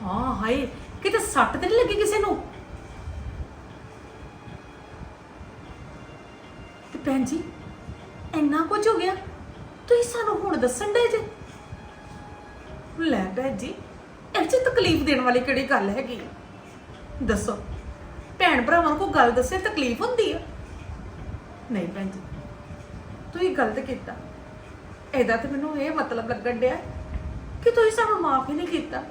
ਹਾਂ, ਹਾਏ, ਕਿਤੇ ਸੱਟ ਤੇ ਨਹੀਂ ਲੱਗੀ ਕਿਸੇ ਨੂੰ? ਤੇ ਭੈਣ ਜੀ, ਇੰਨਾ ਕੁਝ ਹੋ ਗਿਆ? ਤੁਸੀਂ ਸਾਨੂੰ ਹੁਣ ਦੱਸਣ ਦੇ ਜੇ? ਲੈ ਭੈਣ ਜੀ, ਇਹ ਚ ਤਕਲੀਫ ਦੇਣ ਵਾਲੀ ਕਿਹੜੀ ਗੱਲ ਹੈਗੀ? ਦੱਸੋ। ਭੈਣ ਭਰਾਵਾਂ ਨੂੰ ਕੋਈ ਗੱਲ ਦੱਸੇ, ਤਕਲੀਫ ਹੁੰਦੀ ਆ। ਨਹੀਂ ਭੈਣ ਜੀ ਤੁਸੀਂ ਗਲਤ ਕੀਤਾ। ਇਹਦਾ ਤੇ ਮੈਨੂੰ ਇਹ ਮਤਲਬ ਲੱਗਣ ਡਿਆ ਕਿ ਤੁਸੀਂ ਸਾਨੂੰ ਮਾਫ ਹੀ ਨਹੀਂ ਕੀਤਾ।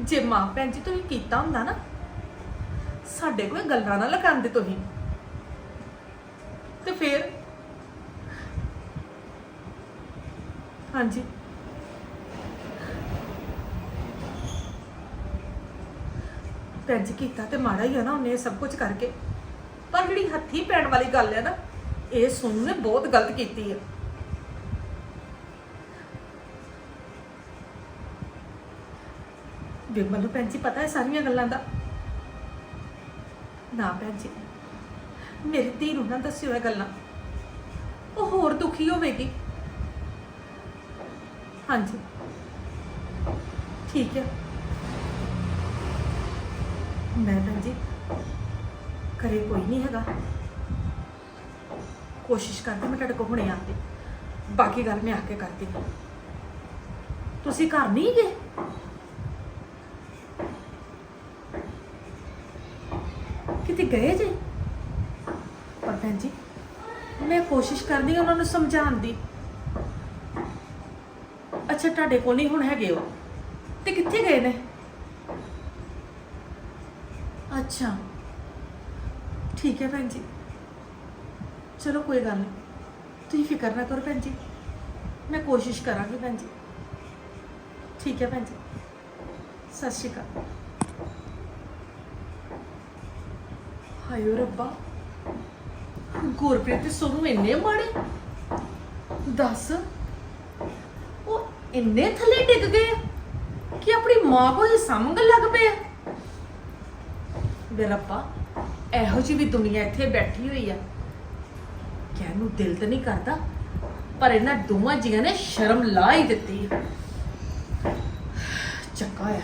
ਜੇ ਮਾਫ ਭੈਣ ਜੀ ਤੁਸੀਂ ਕੀਤਾ ਹੁੰਦਾ ਨਾ, ਸਾਡੇ ਕੋਲ ਗੱਲਾਂ ਨਾ ਲਗਾਉਂਦੇ ਤੁਸੀਂ। ਤੇ ਫਿਰ? ਹਾਂਜੀ। ਭੈਣ ਜੀ ਕੀਤਾ ਤੇ ਮਾੜਾ ਹੀ ਆ ਨਾ ਉਹਨੇ ਇਹ ਸਭ ਕੁਝ ਕਰਕੇ। ਪਰ ਜਿਹੜੀ ਹੱਥੀ ਪੈਣ ਵਾਲੀ ਗੱਲ ਹੈ ਨਾ, ਇਹ ਸੋਨੂ ਨੇ ਬਹੁਤ ਗਲਤ ਕੀਤੀ ਹੈ ਬਿਮਲ ਨੂੰ ਭੈਣ ਜੀ ਪਤਾ ਹੈ ਸਾਰੀਆਂ ਗੱਲਾਂ ਦਾ। ਨਾ ਭੈਣ ਜੀ, ਮੇਰੀ ਧੀ ਨੂੰ ਨਾ ਦੱਸਿਓ ਇਹ ਗੱਲਾਂ। ਉਹ ਹੋਰ ਦੁਖੀ ਹੋਵੇਗੀ। ਹਾਂਜੀ। ਠੀਕ ਹੈ ਮੈਂ ਭੈਣ ਜੀ, ਘਰੇ ਕੋਈ ਨਹੀਂ ਹੈਗਾ। ਕੋਸ਼ਿਸ਼ ਕਰਦੀ ਮੈਂ ਤੁਹਾਡੇ ਕੋਲ ਹੁਣੇ ਆਉਂਦੀ ਬਾਕੀ ਗੱਲ ਮੈਂ ਆ ਕੇ ਕਰਦੀ। ਤੁਸੀਂ ਘਰ ਨਹੀਂ ਗਏ? ਕਿਤੇ ਗਏ ਜੇ? ਪਰ ਭੈਣ ਜੀ, ਮੈਂ ਕੋਸ਼ਿਸ਼ ਕਰਦੀ ਹਾਂ ਉਹਨਾਂ ਨੂੰ ਸਮਝਾਉਣ ਦੀ। ਅੱਛਾ, ਤੁਹਾਡੇ ਕੋਲ ਨਹੀਂ ਹੁਣ ਹੈਗੇ ਉਹ। ਤੇ ਕਿੱਥੇ ਗਏ ਨੇ? ਅੱਛਾ। ਠੀਕ ਹੈ ਭੈਣ ਜੀ। ਚਲੋ ਕੋਈ ਗੱਲ ਨਹੀਂ। ਤੁਸੀਂ ਫਿਕਰ ਨਾ ਕਰੋ ਭੈਣ ਜੀ। ਮੈਂ ਕੋਸ਼ਿਸ਼ ਕਰਾਂਗੀ ਭੈਣ ਜੀ। ਠੀਕ ਹੈ ਭੈਣ ਜੀ। ਸਤਿ ਸ਼੍ਰੀ ਅਕਾਲ। ਹਾਏ ਰੱਬਾ। ਗੁਰਪ੍ਰੀਤ ਤੇ ਸੋਨੂੰ ਇੰਨੇ ਮਾੜੇ? ਦੱਸ। ਉਹ ਇੰਨੇ ਥੱਲੇ ਡਿੱਗ ਗਏ ਕਿ ਆਪਣੀ ਮਾਂ ਕੋਲ ਹੀ ਮੰਗਣ ਲੱਗ ਪਏ ਵੇ ਰੱਬਾ ਇਹੋ ਜਿਹੀ ਵੀ ਦੁਨੀਆ ਇੱਥੇ ਬੈਠੀ ਹੋਈ ਆ। ਕਹਿਣ ਨੂੰ ਦਿਲ ਤਾਂ ਨਹੀਂ ਕਰਦਾ ਪਰ ਇਹਨਾਂ ਦੋਵਾਂ ਜੀਆਂ ਨੇ ਸ਼ਰਮ ਲਾ ਹੀ ਦਿੱਤੀ। ਚੱਕਾ ਆ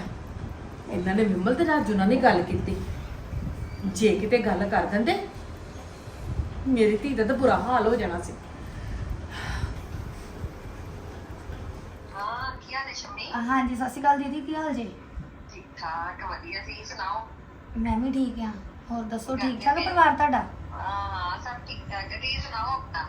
ਇਹਨਾਂ ਨੇ ਵਿਮਲ ਤੇ ਰਾਜੂ ਨਾਲ ਨਹੀਂ ਗੱਲ ਕੀਤੀ। ਜੇ ਕਿਤੇ ਗੱਲ ਕਰ ਦਿੰਦੇ ਮੇਰੀ ਧੀ ਦਾ ਤਾਂ ਬੁਰਾ ਹਾਲ ਹੋ ਜਾਣਾ ਸੀ। ਹਾਂ ਕੀ ਹਾਲ ਹੈ ਸ਼ਮੀ? ਹਾਂਜੀ ਸਤਿ ਸ਼੍ਰੀ ਅਕਾਲ ਦੀਦੀ ਕੀ ਹਾਲ ਜੀ? ਠੀਕ ਠਾਕ ਵਧੀਆ ਸੀ ਸੁਣਾਓ? ਮੈਂ ਵੀ ਠੀਕ ਆ। ਹੋਰ ਦੱਸੋ ਠੀਕ ਠਾਕ ਪਰਿਵਾਰ ਤੁਹਾਡਾ? ਹਾਂ ਹਾਂ ਸਭ ਠੀਕ ਠਾਕ ਹੈ ਤੁਸੀਂ ਸੁਣਾਓ ਆਪਣਾ?